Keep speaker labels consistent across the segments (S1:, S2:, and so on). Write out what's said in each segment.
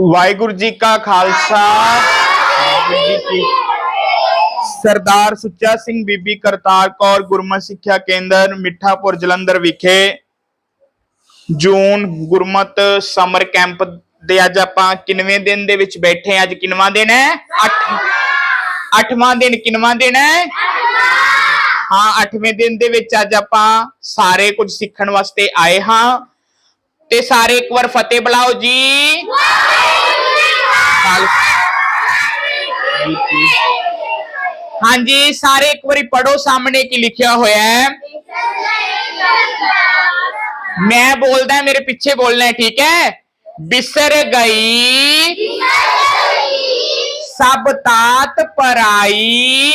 S1: ਵਾਹਿਗੁਰੂ ਜੀ ਕਾ ਖਾਲਸਾ। ਵਾਹਿਗੁਰੂ ਜੀ ਕੀ ਸਰਦਾਰ ਸੁੱਚਾ ਸਿੰਘ ਬੀਬੀ ਕਰਤਾਰ ਕੌਰ ਗੁਰਮਤਿ ਸਿੱਖਿਆ ਕੇਂਦਰ, ਮਿੱਠਾਪੁਰ, ਜਲੰਧਰ ਵਿਖੇ ਜੂਨ ਗੁਰਮਤ ਸਮਰ ਕੈਂਪ ਦੇ ਅੱਜ ਆਪਾਂ ਕਿੰਨਵੇਂ ਦਿਨ ਦੇ ਵਿੱਚ ਬੈਠੇ ਹਾਂ? ਅੱਜ ਕਿੰਨਵਾਂ ਦਿਨ ਹੈ? 8 ਅੱਠਵਾਂ ਦਿਨ ਕਿੰਨਵਾਂ ਦਿਨ ਹੈ? ਹਾਂ 8ਵੇਂ ਦਿਨ ਦੇ ਵਿੱਚ ਅੱਜ ਆਪਾਂ ਸਾਰੇ ਕੁਝ ਸਿੱਖਣ ਵਾਸਤੇ ਆਏ ਹਾਂ। ਤੇ ਸਾਰੇ ਇੱਕ ਵਾਰ ਫਤਿਹ ਬੁਲਾਓ ਜੀ। ਹਾਂਜੀ ਸਾਰੇ ਇੱਕ ਵਾਰੀ ਪੜੋ ਸਾਹਮਣੇ ਕੀ ਲਿਖਿਆ ਹੋਇਆ ਹੈ ਮੈਂ ਬੋਲਦਾ ਮੇਰੇ ਪਿੱਛੇ ਬੋਲਣਾ ਹੈ ਠੀਕ ਹੈ ਬਿਸਰ ਗਈ ਸਭ ਤਾਤ ਪਰਾਈ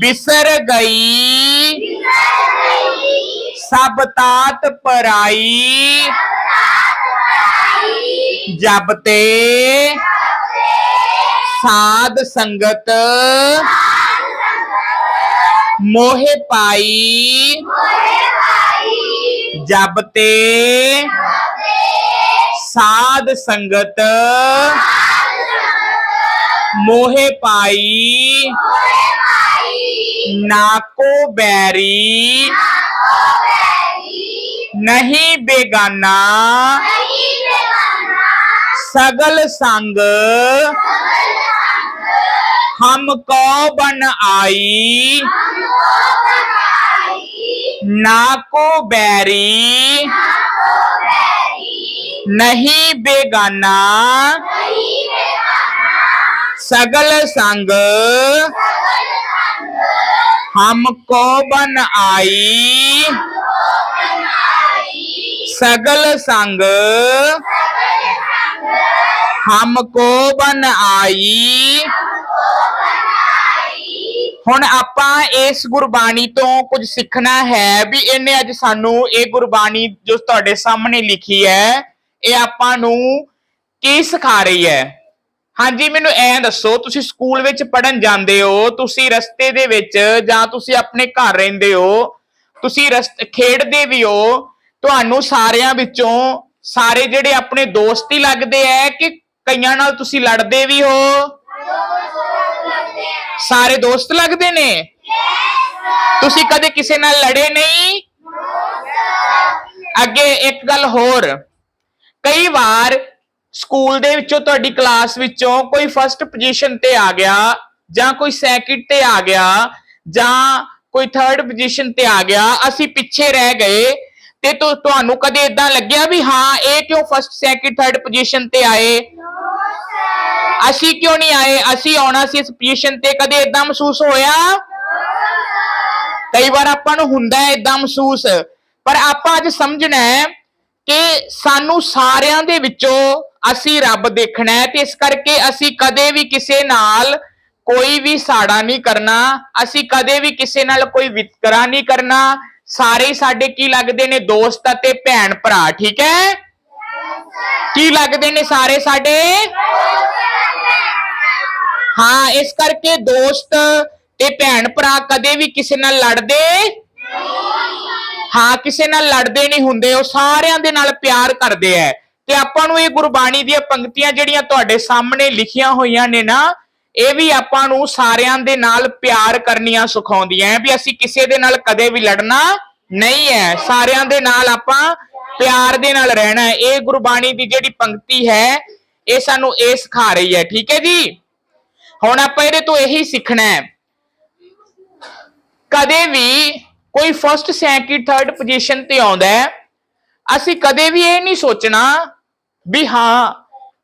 S1: ਬਿਸਰ ਗਈ ਸਭ ਤਾਤ ਪਰਾਈ ਜਬ ਤੇ ਸਾਧ ਸੰਗਤ ਮੋਹਿ ਪਾਈ ਜਬ ਤੇ ਸਾਧ ਸੰਗਤ ਮੋਹਿ ਪਾਈ ਨਾਕੋ ਬੈਰੀ ਸਗਲ ਸੰਗ। ਹਮ ਕੋ ਬਨ ਆਈ। ਨਾ ਕੋ ਬੈਰੀ। ਨਹੀਂ ਬੇਗਾਨਾ। ਸਗਲ ਸੰਗ। ਹਮ ਕੋ ਬਨ ਆਈ। ਸਗਲ ਸੰਗ। हमको बन आई ਹੁਣ ਆਪਾਂ ਇਸ ਗੁਰਬਾਣੀ ਤੋਂ ਕੁਝ ਸਿੱਖਣਾ ਹੈ ਵੀ ਇਹਨੇ ਅੱਜ ਸਾਨੂੰ ਇਹ ਗੁਰਬਾਣੀ ਜੋ ਤੁਹਾਡੇ ਸਾਹਮਣੇ ਲਿਖੀ ਹੈ ਇਹ ਆਪਾਂ ਨੂੰ ਕੀ ਸਿਖਾ ਰਹੀ ਹੈ ਹਾਂਜੀ ਮੈਨੂੰ ਐਂ ਦੱਸੋ ਤੁਸੀਂ ਸਕੂਲ ਵਿੱਚ ਪੜਨ ਜਾਂਦੇ ਹੋ ਤੁਸੀਂ ਰਸਤੇ ਦੇ ਵਿੱਚ ਜਾਂ ਤੁਸੀਂ ਆਪਣੇ ਘਰ ਰਹਿੰਦੇ ਹੋ ਤੁਸੀਂ ਰਸਤੇ ਖੇਡਦੇ ਵੀ ਹੋ ਤੁਹਾਨੂੰ ਸਾਰਿਆਂ ਵਿੱਚੋਂ ਸਾਰੇ ਜਿਹੜੇ ਆਪਣੇ ਦੋਸਤ ਹੀ ਲੱਗਦੇ ਐ ਕਿ ਕਈਆਂ ਨਾਲ ਤੁਸੀਂ ਲੜਦੇ ਵੀ ਹੋ? ਸਾਰੇ ਦੋਸਤ ਲੱਗਦੇ ਨੇ? ਤੁਸੀਂ ਕਦੇ ਕਿਸੇ ਨਾਲ ਲੜੇ ਨਹੀਂ? ਅੱਗੇ ਇੱਕ ਗੱਲ ਹੋਰ। ਕਈ ਵਾਰ ਸਕੂਲ ਦੇ ਵਿੱਚੋਂ ਤੁਹਾਡੀ ਕਲਾਸ ਵਿੱਚੋਂ ਕੋਈ ਫਰਸਟ ਪੋਜੀਸ਼ਨ ਤੇ ਆ ਗਿਆ ਜਾਂ ਕੋਈ ਸੈਕਿੰਡ ਤੇ ਆ ਗਿਆ ਜਾਂ ਕੋਈ ਥਰਡ ਪੋਜੀਸ਼ਨ ਤੇ ਆ ਗਿਆ, ਅਸੀਂ ਪਿੱਛੇ ਰਹਿ ਗਏ ਤੇ ਤੁਹਾਨੂੰ ਕਦੇ ਇਦਾਂ ਲੱਗਿਆ ਵੀ ਹਾਂ, ਇਹ ਕਿਉਂ ਫਸਟ ਸੈਕਿੰਡ ਥਰਡ ਪੋਜੀਸ਼ਨ ਤੇ ਆਏ? ਅਸੀਂ ਕਿਉਂ ਨਹੀਂ ਆਏ? ਅਸੀਂ ਆਉਣਾ ਸੀ ਇਸ ਪੋਜੀਸ਼ਨ ਤੇ, ਕਦੇ ਇਦਾਂ ਮਹਿਸੂਸ ਹੋਇਆ? ਕਈ ਵਾਰ ਆਪਾਂ ਨੂੰ ਹੁੰਦਾ ਹੈ ਇਦਾਂ ਮਹਿਸੂਸ, ਪਰ ਆਪਾਂ ਅੱਜ ਸਮਝਣਾ ਹੈ ਕਿ ਸਾਨੂੰ ਸਾਰਿਆਂ ਦੇ ਵਿੱਚੋਂ ਅਸੀਂ ਰੱਬ ਦੇਖਣਾ ਹੈ ਤੇ ਇਸ ਕਰਕੇ ਅਸੀਂ ਕਦੇ ਵੀ ਕਿਸੇ ਨਾਲ ਕੋਈ ਵੀ ਸਾੜਾ ਨਹੀਂ ਕਰਨਾ, ਅਸੀਂ ਕਦੇ ਵੀ ਕਿਸੇ ਨਾਲ ਕੋਈ ਵਿਤਕਰਾ ਨਹੀਂ ਕਰਨਾ ਸਾਰੇ ਸਾਡੇ ਕੀ ਲੱਗਦੇ ਨੇ ਦੋਸਤ ਅਤੇ ਭੈਣ ਭਰਾ, ਠੀਕ ਹੈ? ਕੀ ਲੱਗਦੇ ਨੇ ਸਾਰੇ ਸਾਡੇ? ਹਾਂ, ਇਸ ਕਰਕੇ ਦੋਸਤ ਤੇ ਭੈਣ ਭਰਾ ਕਦੇ ਵੀ ਕਿਸੇ ਨਾਲ ਲੜਦੇ? ਹਾਂ, ਕਿਸੇ ਨਾਲ ਲੜਦੇ ਨਹੀਂ ਹੁੰਦੇ, ਉਹ ਸਾਰਿਆਂ ਦੇ ਨਾਲ ਪਿਆਰ ਕਰਦੇ ਐ। ਤੇ ਆਪਾਂ ਨੂੰ ਇਹ ਗੁਰਬਾਣੀ ਦੀਆਂ ਪੰਕਤੀਆਂ ਜਿਹੜੀਆਂ ਤੁਹਾਡੇ ਸਾਹਮਣੇ ਲਿਖੀਆਂ ਹੋਈਆਂ ਨੇ ਨਾ ਇਹ ਵੀ ਆਪਾਂ ਨੂੰ ਸਾਰਿਆਂ ਦੇ ਨਾਲ ਪਿਆਰ ਕਰਨੀਆਂ ਸਿਖਾਉਂਦੀਆਂ ਐ ਵੀ ਅਸੀਂ ਕਿਸੇ ਦੇ ਨਾਲ ਕਦੇ ਵੀ ਲੜਨਾ ਨਹੀਂ ਹੈ। ਸਾਰਿਆਂ ਦੇ ਨਾਲ ਆਪਾਂ ਪਿਆਰ ਦੇ ਨਾਲ ਰਹਿਣਾ ਹੈ। ਇਹ ਗੁਰਬਾਣੀ ਦੀ ਜਿਹੜੀ ਪੰਕਤੀ ਹੈ, ਇਹ ਸਾਨੂੰ ਇਹ ਸਿਖਾ ਰਹੀ ਹੈ। ਠੀਕ ਹੈ ਜੀ? ਹੁਣ ਆਪਾਂ ਇਹਦੇ ਤੋਂ ਇਹੀ ਸਿੱਖਣਾ ਹੈ। ਕਦੇ ਵੀ ਕੋਈ ਫਰਸਟ ਸੈਕਿੰਡ ਥਰਡ ਪੋਜੀਸ਼ਨ ਤੇ ਆਉਂਦਾ ਹੈ, ਅਸੀਂ ਕਦੇ ਵੀ ਇਹ ਨਹੀਂ ਸੋਚਣਾ ਵੀ ਹਾਂ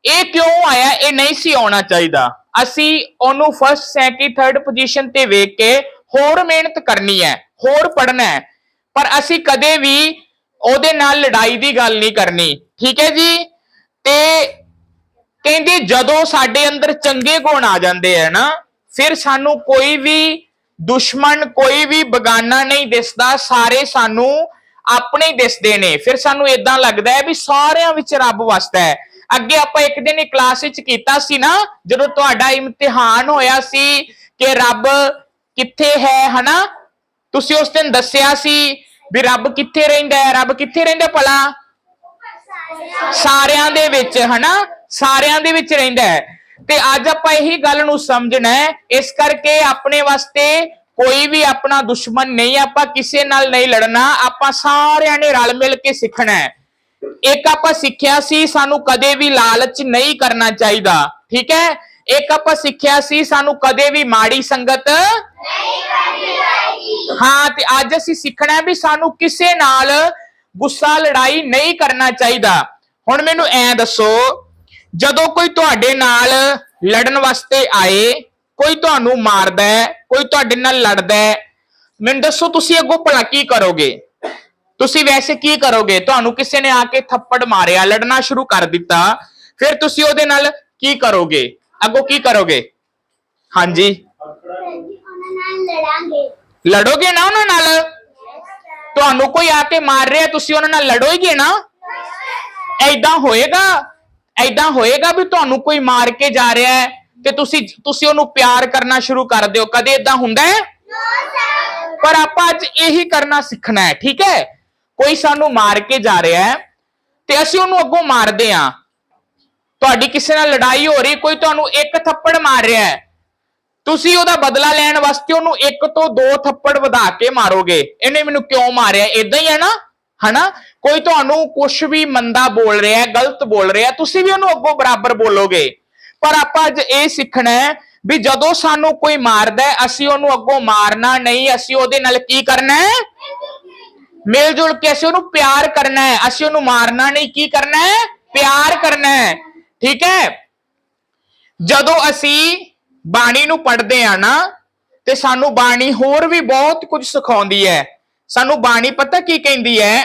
S1: ਇਹ ਕਿਉਂ ਆਇਆ? ਇਹ ਨਹੀਂ ਸੀ ਆਉਣਾ ਚਾਹੀਦਾ। ਅਸੀਂ ਉਹਨੂੰ ਫਸਟ ਸੈਕਿੰਡ ਥਰਡ ਪੋਜੀਸ਼ਨ ਤੇ ਵੇਖ ਕੇ ਹੋਰ ਮਿਹਨਤ ਕਰਨੀ ਹੈ, ਹੋਰ ਪੜਨਾ ਹੈ। ਪਰ ਅਸੀਂ ਕਦੇ ਵੀ ਉਹਦੇ ਨਾਲ ਲੜਾਈ ਦੀ ਗੱਲ ਨਹੀਂ ਕਰਨੀ। ਠੀਕ ਹੈ ਜੀ? ਤੇ ਕਹਿੰਦੇ ਜਦੋਂ ਸਾਡੇ ਅੰਦਰ ਚੰਗੇ ਗੁਣ ਆ ਜਾਂਦੇ ਆ ਨਾ, ਫਿਰ ਸਾਨੂੰ ਕੋਈ ਵੀ ਦੁਸ਼ਮਣ, ਕੋਈ ਵੀ ਬਗਾਨਾ ਨਹੀਂ ਦਿਸਦਾ। ਸਾਰੇ ਸਾਨੂੰ ਆਪਣੇ ਦਿਸਦੇ ਨੇ। ਫਿਰ ਸਾਨੂੰ ਇਦਾਂ ਲੱਗਦਾ ਹੈ ਵੀ ਸਾਰਿਆਂ ਵਿੱਚ ਰੱਬ ਵਸਦਾ ਹੈ। ਅੱਗੇ ਆਪਾਂ ਇੱਕ ਦਿਨ ਕਲਾਸ ਵਿੱਚ ਕੀਤਾ ਸੀ ਨਾ, ਜਦੋਂ ਤੁਹਾਡਾ ਇਮਤਿਹਾਨ ਹੋਇਆ ਸੀ ਕਿ ਰੱਬ ਕਿੱਥੇ ਹੈ, ਹਨਾ? ਤੁਸੀਂ ਉਸ ਦਿਨ ਦੱਸਿਆ ਸੀ ਵੀ ਰੱਬ ਕਿੱਥੇ ਰਹਿੰਦਾ ਹੈ, ਰੱਬ ਕਿੱਥੇ ਰਹਿੰਦਾ ਭਲਾ? ਸਾਰਿਆਂ ਦੇ ਵਿੱਚ, ਹਨਾ? ਸਾਰਿਆਂ ਦੇ ਵਿੱਚ ਰਹਿੰਦਾ ਹੈ। ਤੇ ਅੱਜ ਆਪਾਂ ਇਹੀ ਗੱਲ ਨੂੰ ਸਮਝਣਾ ਹੈ, ਇਸ ਕਰਕੇ ਆਪਣੇ ਵਾਸਤੇ ਕੋਈ ਵੀ ਆਪਣਾ ਦੁਸ਼ਮਣ ਨਹੀਂ, ਆਪਾਂ ਕਿਸੇ ਨਾਲ ਨਹੀਂ ਲੜਨਾ, ਆਪਾਂ ਸਾਰਿਆਂ ਨੇ ਰਲ ਮਿਲ ਕੇ ਸਿੱਖਣਾ ਹੈ। ਇੱਕ ਆਪਾਂ ਸਿੱਖਿਆ ਸੀ, ਸਾਨੂੰ ਕਦੇ ਵੀ ਲਾਲਚ ਨਹੀਂ ਕਰਨਾ ਚਾਹੀਦਾ, ਠੀਕ ਹੈ? ਇੱਕ ਆਪਾਂ ਸਿੱਖਿਆ ਸੀ, ਸਾਨੂੰ ਕਦੇ ਵੀ ਮਾੜੀ ਸੰਗਤ ਹਾਂ, ਤੇ ਅੱਜ ਅਸੀਂ ਸਿੱਖਣਾ ਵੀ ਸਾਨੂੰ ਕਿਸੇ ਨਾਲ ਗੁੱਸਾ, ਲੜਾਈ ਨਹੀਂ ਕਰਨਾ ਚਾਹੀਦਾ। ਹੁਣ ਮੈਨੂੰ ਐ ਦੱਸੋ, ਜਦੋਂ ਕੋਈ ਤੁਹਾਡੇ ਨਾਲ ਲੜਨ ਵਾਸਤੇ ਆਏ, ਕੋਈ ਤੁਹਾਨੂੰ ਮਾਰਦਾ ਹੈ, ਕੋਈ ਤੁਹਾਡੇ ਨਾਲ ਲੜਦਾ ਹੈ, ਮੈਨੂੰ ਦੱਸੋ ਤੁਸੀਂ ਅੱਗੋਂ ਭਲਾ ਕੀ ਕਰੋਗੇ? ਤੁਸੀਂ ਵੈਸੇ ਕੀ ਕਰੋਗੇ? ਤੁਹਾਨੂੰ ਕਿਸੇ ਨੇ ਆ ਕੇ ਥੱਪੜ ਮਾਰਿਆ ਲੜਨਾ ਸ਼ੁਰੂ ਕਰ ਦਿੱਤਾ ਫਿਰ ਤੁਸੀਂ ਉਹਦੇ ਨਾਲ ਕੀ ਕਰੋਗੇ? ਅੱਗੋਂ ਕੀ ਕਰੋਗੇ? ਹਾਂਜੀ।
S2: ਉਹਨਾਂ ਨਾਲ ਲੜਾਂਗੇ
S1: ਲੜੋਗੇ ਨਾ ਉਹਨਾਂ ਨਾਲ? ਤੁਹਾਨੂੰ ਕੋਈ ਆ ਕੇ ਮਾਰ ਰਿਹਾ ਤੁਸੀਂ ਉਹਨਾਂ ਨਾਲ ਲੜੋਗੇ ਨਾ? ਐਦਾਂ ਹੋਏਗਾ? ਐਦਾਂ ਹੋਏਗਾ ਵੀ ਤੁਹਾਨੂੰ ਕੋਈ ਮਾਰ ਕੇ ਜਾ ਰਿਹਾ ਹੈ ਤੇ ਤੁਸੀਂ ਤੁਸੀਂ ਉਹਨੂੰ ਪਿਆਰ ਕਰਨਾ ਸ਼ੁਰੂ ਕਰ ਦਿਓ। ਕਦੇ ਇਦਾਂ ਹੁੰਦਾ ਹੈ? ਪਰ ਆਪਾਂ ਅੱਜ ਇਹੀ ਕਰਨਾ ਸਿੱਖਣਾ ਹੈ ਠੀਕ ਹੈ? ਕੋਈ ਸਾਨੂੰ ਮਾਰ ਕੇ ਜਾ ਰਿਹਾ ਹੈ ਤੇ ਅਸੀਂ ਉਹਨੂੰ ਅੱਗੋਂ ਮਾਰਦੇ ਹਾਂ। ਤੁਹਾਡੀ ਕਿਸੇ ਨਾਲ ਲੜਾਈ ਹੋ ਰਹੀ, ਕੋਈ ਤੁਹਾਨੂੰ ਇੱਕ ਥੱਪੜ ਮਾਰ ਰਿਹਾ ਹੈ। ਤੁਸੀਂ ਉਹਦਾ ਬਦਲਾ ਲੈਣ ਵਾਸਤੇ ਉਹਨੂੰ ਇੱਕ ਤੋਂ ਦੋ ਥੱਪੜ ਵਧਾ ਕੇ ਮਾਰੋਗੇ। ਇਹਨੇ ਮੈਨੂੰ ਕਿਉਂ ਮਾਰਿਆ? ਇਦਾਂ ਹੀ ਹੈ ਨਾ? ਹਨਾ? ਕੋਈ ਤੁਹਾਨੂੰ ਕੁਝ ਵੀ ਮੰਦਾ ਬੋਲ ਰਿਹਾ ਹੈ, ਗਲਤ ਬੋਲ ਰਿਹਾ ਤੁਸੀਂ ਵੀ ਉਹਨੂੰ ਅੱਗੋਂ ਬਰਾਬਰ ਬੋਲੋਗੇ। ਪਰ ਆਪਾਂ ਅੱਜ ਇਹ ਸਿੱਖਣਾ ਹੈ ਵੀ ਜਦੋਂ ਸਾਨੂੰ ਕੋਈ ਮਾਰਦਾ ਹੈ, ਅਸੀਂ ਉਹਨੂੰ ਅੱਗੋਂ ਮਾਰਨਾ ਨਹੀਂ, ਅਸੀਂ ਉਹਦੇ ਨਾਲ ਕੀ ਕਰਨਾ ਹੈ? ਮਿਲ ਜੁਲ ਕੇ ਅਸੀਂ ਉਹਨੂੰ ਪਿਆਰ ਕਰਨਾ ਹੈ, ਅਸੀਂ ਉਹਨੂੰ ਮਾਰਨਾ ਨਹੀਂ, ਕੀ ਕਰਨਾ ਹੈ? ਪਿਆਰ ਕਰਨਾ ਹੈ, ਠੀਕ ਹੈ? ਜਦੋਂ ਅਸੀਂ ਬਾਣੀ ਨੂੰ ਪੜ੍ਹਦੇ ਆ ਨਾ, ਤੇ ਸਾਨੂੰ ਬਾਣੀ ਹੋਰ ਵੀ ਬਹੁਤ ਕੁਝ ਸਿਖਾਉਂਦੀ ਹੈ। ਸਾਨੂੰ ਬਾਣੀ ਪਤਾ ਕੀ ਕਹਿੰਦੀ ਹੈ?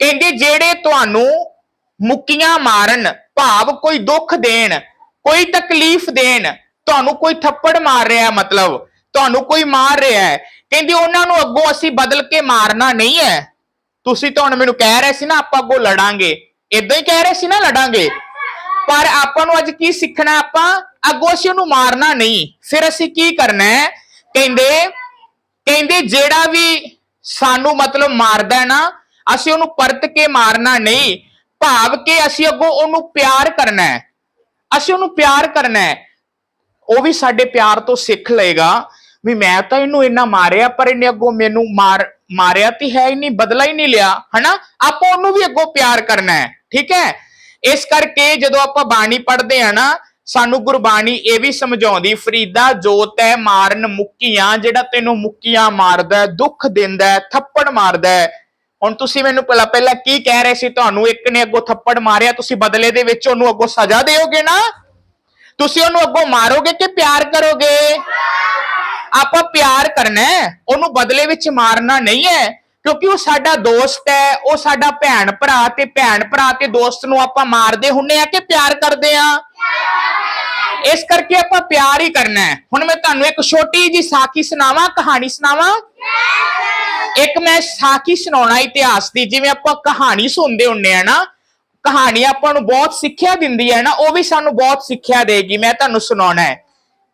S1: ਕਹਿੰਦੀ, ਜਿਹੜੇ ਤੁਹਾਨੂੰ ਮੁੱਕੀਆਂ ਮਾਰਨ, ਭਾਵ ਕੋਈ ਦੁੱਖ ਦੇਣ, ਕੋਈ ਤਕਲੀਫ ਦੇਣ, ਤੁਹਾਨੂੰ ਕੋਈ ਥੱਪੜ ਮਾਰ ਰਿਹਾ ਮਤਲਬ, ਤੁਹਾਨੂੰ ਕੋਈ ਮਾਰ ਰਿਹਾ ਹੈ। ਕਹਿੰਦੀ, ਉਹਨਾਂ ਨੂੰ ਅੱਗੋਂ ਅਸੀਂ ਬਦਲ ਕੇ ਮਾਰਨਾ ਨਹੀਂ ਹੈ। ਤੁਸੀਂ ਤਾਂ ਹੁਣ ਮੈਨੂੰ ਕਹਿ ਰਹੇ ਸੀ ਨਾ ਆਪਾਂ ਅੱਗੋਂ ਲੜਾਂਗੇ। ਇਦਾਂ ਹੀ ਕਹਿ ਰਹੇ ਸੀ ਨਾ ਲੜਾਂਗੇ। ਪਰ ਆਪਾਂ ਨੂੰ ਅੱਜ ਕੀ ਸਿੱਖਣਾ ਆਪਾਂ? ਅੱਗੋਂ ਅਸੀਂ ਉਹਨੂੰ ਮਾਰਨਾ ਨਹੀਂ। ਫਿਰ ਅਸੀਂ ਕੀ ਕਰਨਾ ਹੈ? ਕਹਿੰਦੇ ਕਹਿੰਦੇ ਜਿਹੜਾ ਵੀ ਸਾਨੂੰ ਮਤਲਬ ਮਾਰਦਾ ਹੈ ਨਾ, ਅਸੀਂ ਉਹਨੂੰ ਪਰਤ ਕੇ ਮਾਰਨਾ ਨਹੀਂ। ਭਾਵ ਕਿ ਅਸੀਂ ਅੱਗੋਂ ਉਹਨੂੰ ਪਿਆਰ ਕਰਨਾ ਹੈ। ਅਸੀਂ ਉਹਨੂੰ ਪਿਆਰ ਕਰਨਾ ਹੈ। ਉਹ ਵੀ ਸਾਡੇ ਪਿਆਰ ਤੋਂ ਸਿੱਖ ਲਏਗਾ। ਵੀ ਮੈਂ ਤਾਂ ਇਹਨੂੰ ਇੰਨਾ ਮਾਰਿਆ, ਪਰ ਇਹਨੇ ਅੱਗੋਂ ਮੈਨੂੰ ਮਾਰ ਮਾਰਿਆ ਤੇ ਹੈ ਹੀ ਨਹੀਂ, ਬਦਲਾ ਹੀ ਨਹੀਂ ਲਿਆ, ਹਨਾ? ਆਪਾਂ ਉਹਨੂੰ ਵੀ ਅੱਗੋਂ ਪਿਆਰ ਕਰਨਾ ਹੈ, ਠੀਕ ਹੈ? ਇਸ ਕਰਕੇ ਜਦੋਂ ਆਪਾਂ ਬਾਣੀ ਪੜ੍ਹਦੇ ਆ ਨਾ, ਸਾਨੂੰ ਗੁਰਬਾਣੀ ਇਹ ਵੀ ਸਮਝਾਉਂਦੀ, ਫਰੀਦਾ ਜੋਤ ਹੈ, ਮਾਰਨ ਮੁੱਕੀਆਂ, ਜਿਹੜਾ ਤੈਨੂੰ ਮੁੱਕੀਆਂ ਮਾਰਦਾ ਦੁੱਖ ਦਿੰਦਾ ਥੱਪੜ ਮਾਰਦਾ ਹੁਣ ਤੁਸੀਂ ਮੈਨੂੰ ਪਹਿਲਾਂ ਪਹਿਲਾਂ ਕੀ ਕਹਿ ਰਹੇ ਸੀ ਤੁਹਾਨੂੰ? ਇੱਕ ਨੇ ਅੱਗੋਂ ਥੱਪੜ ਮਾਰਿਆ, ਤੁਸੀਂ ਬਦਲੇ ਦੇ ਵਿੱਚ ਉਹਨੂੰ ਅੱਗੋਂ ਸਜ਼ਾ ਦਿਓਗੇ ਨਾ? ਤੁਸੀਂ ਉਹਨੂੰ ਅੱਗੋਂ ਮਾਰੋਗੇ ਕਿ ਪਿਆਰ ਕਰੋਗੇ? ਆਪਾਂ ਪਿਆਰ ਕਰਨਾ ਹੈ, ਉਹਨੂੰ ਬਦਲੇ ਵਿੱਚ ਮਾਰਨਾ ਨਹੀਂ ਹੈ, ਕਿਉਂਕਿ ਉਹ ਸਾਡਾ ਦੋਸਤ ਹੈ, ਉਹ ਸਾਡਾ ਭੈਣ ਭਰਾ ਤੇ ਭੈਣ ਭਰਾ ਤੇ ਦੋਸਤ ਨੂੰ ਆਪਾਂ ਮਾਰਦੇ ਹੁੰਨੇ ਆ ਕਿ ਪਿਆਰ ਕਰਦੇ ਆ? ਇਸ ਕਰਕੇ ਆਪਾਂ ਪਿਆਰ ਹੀ ਕਰਨਾ ਹੈ। ਹੁਣ ਮੈਂ ਤੁਹਾਨੂੰ ਇੱਕ ਛੋਟੀ ਜੀ ਸਾਖੀ ਸੁਣਾਵਾਂ, ਕਹਾਣੀ ਸੁਣਾਵਾਂ? ਇੱਕ ਮੈਂ ਸਾਖੀ ਸੁਣਾਉਣਾ ਇਤਿਹਾਸ ਦੀ, ਜਿਵੇਂ ਆਪਾਂ ਕਹਾਣੀ ਸੁਣਦੇ ਹੁੰਨੇ ਆ ਨਾ, ਕਹਾਣੀ ਆਪਾਂ ਨੂੰ ਬਹੁਤ ਸਿੱਖਿਆ ਦਿੰਦੀ ਹੈ ਨਾ, ਉਹ ਵੀ ਸਾਨੂੰ ਬਹੁਤ ਸਿੱਖਿਆ ਦੇਗੀ, ਮੈਂ ਤੁਹਾਨੂੰ ਸੁਣਾਉਣਾ ਹੈ।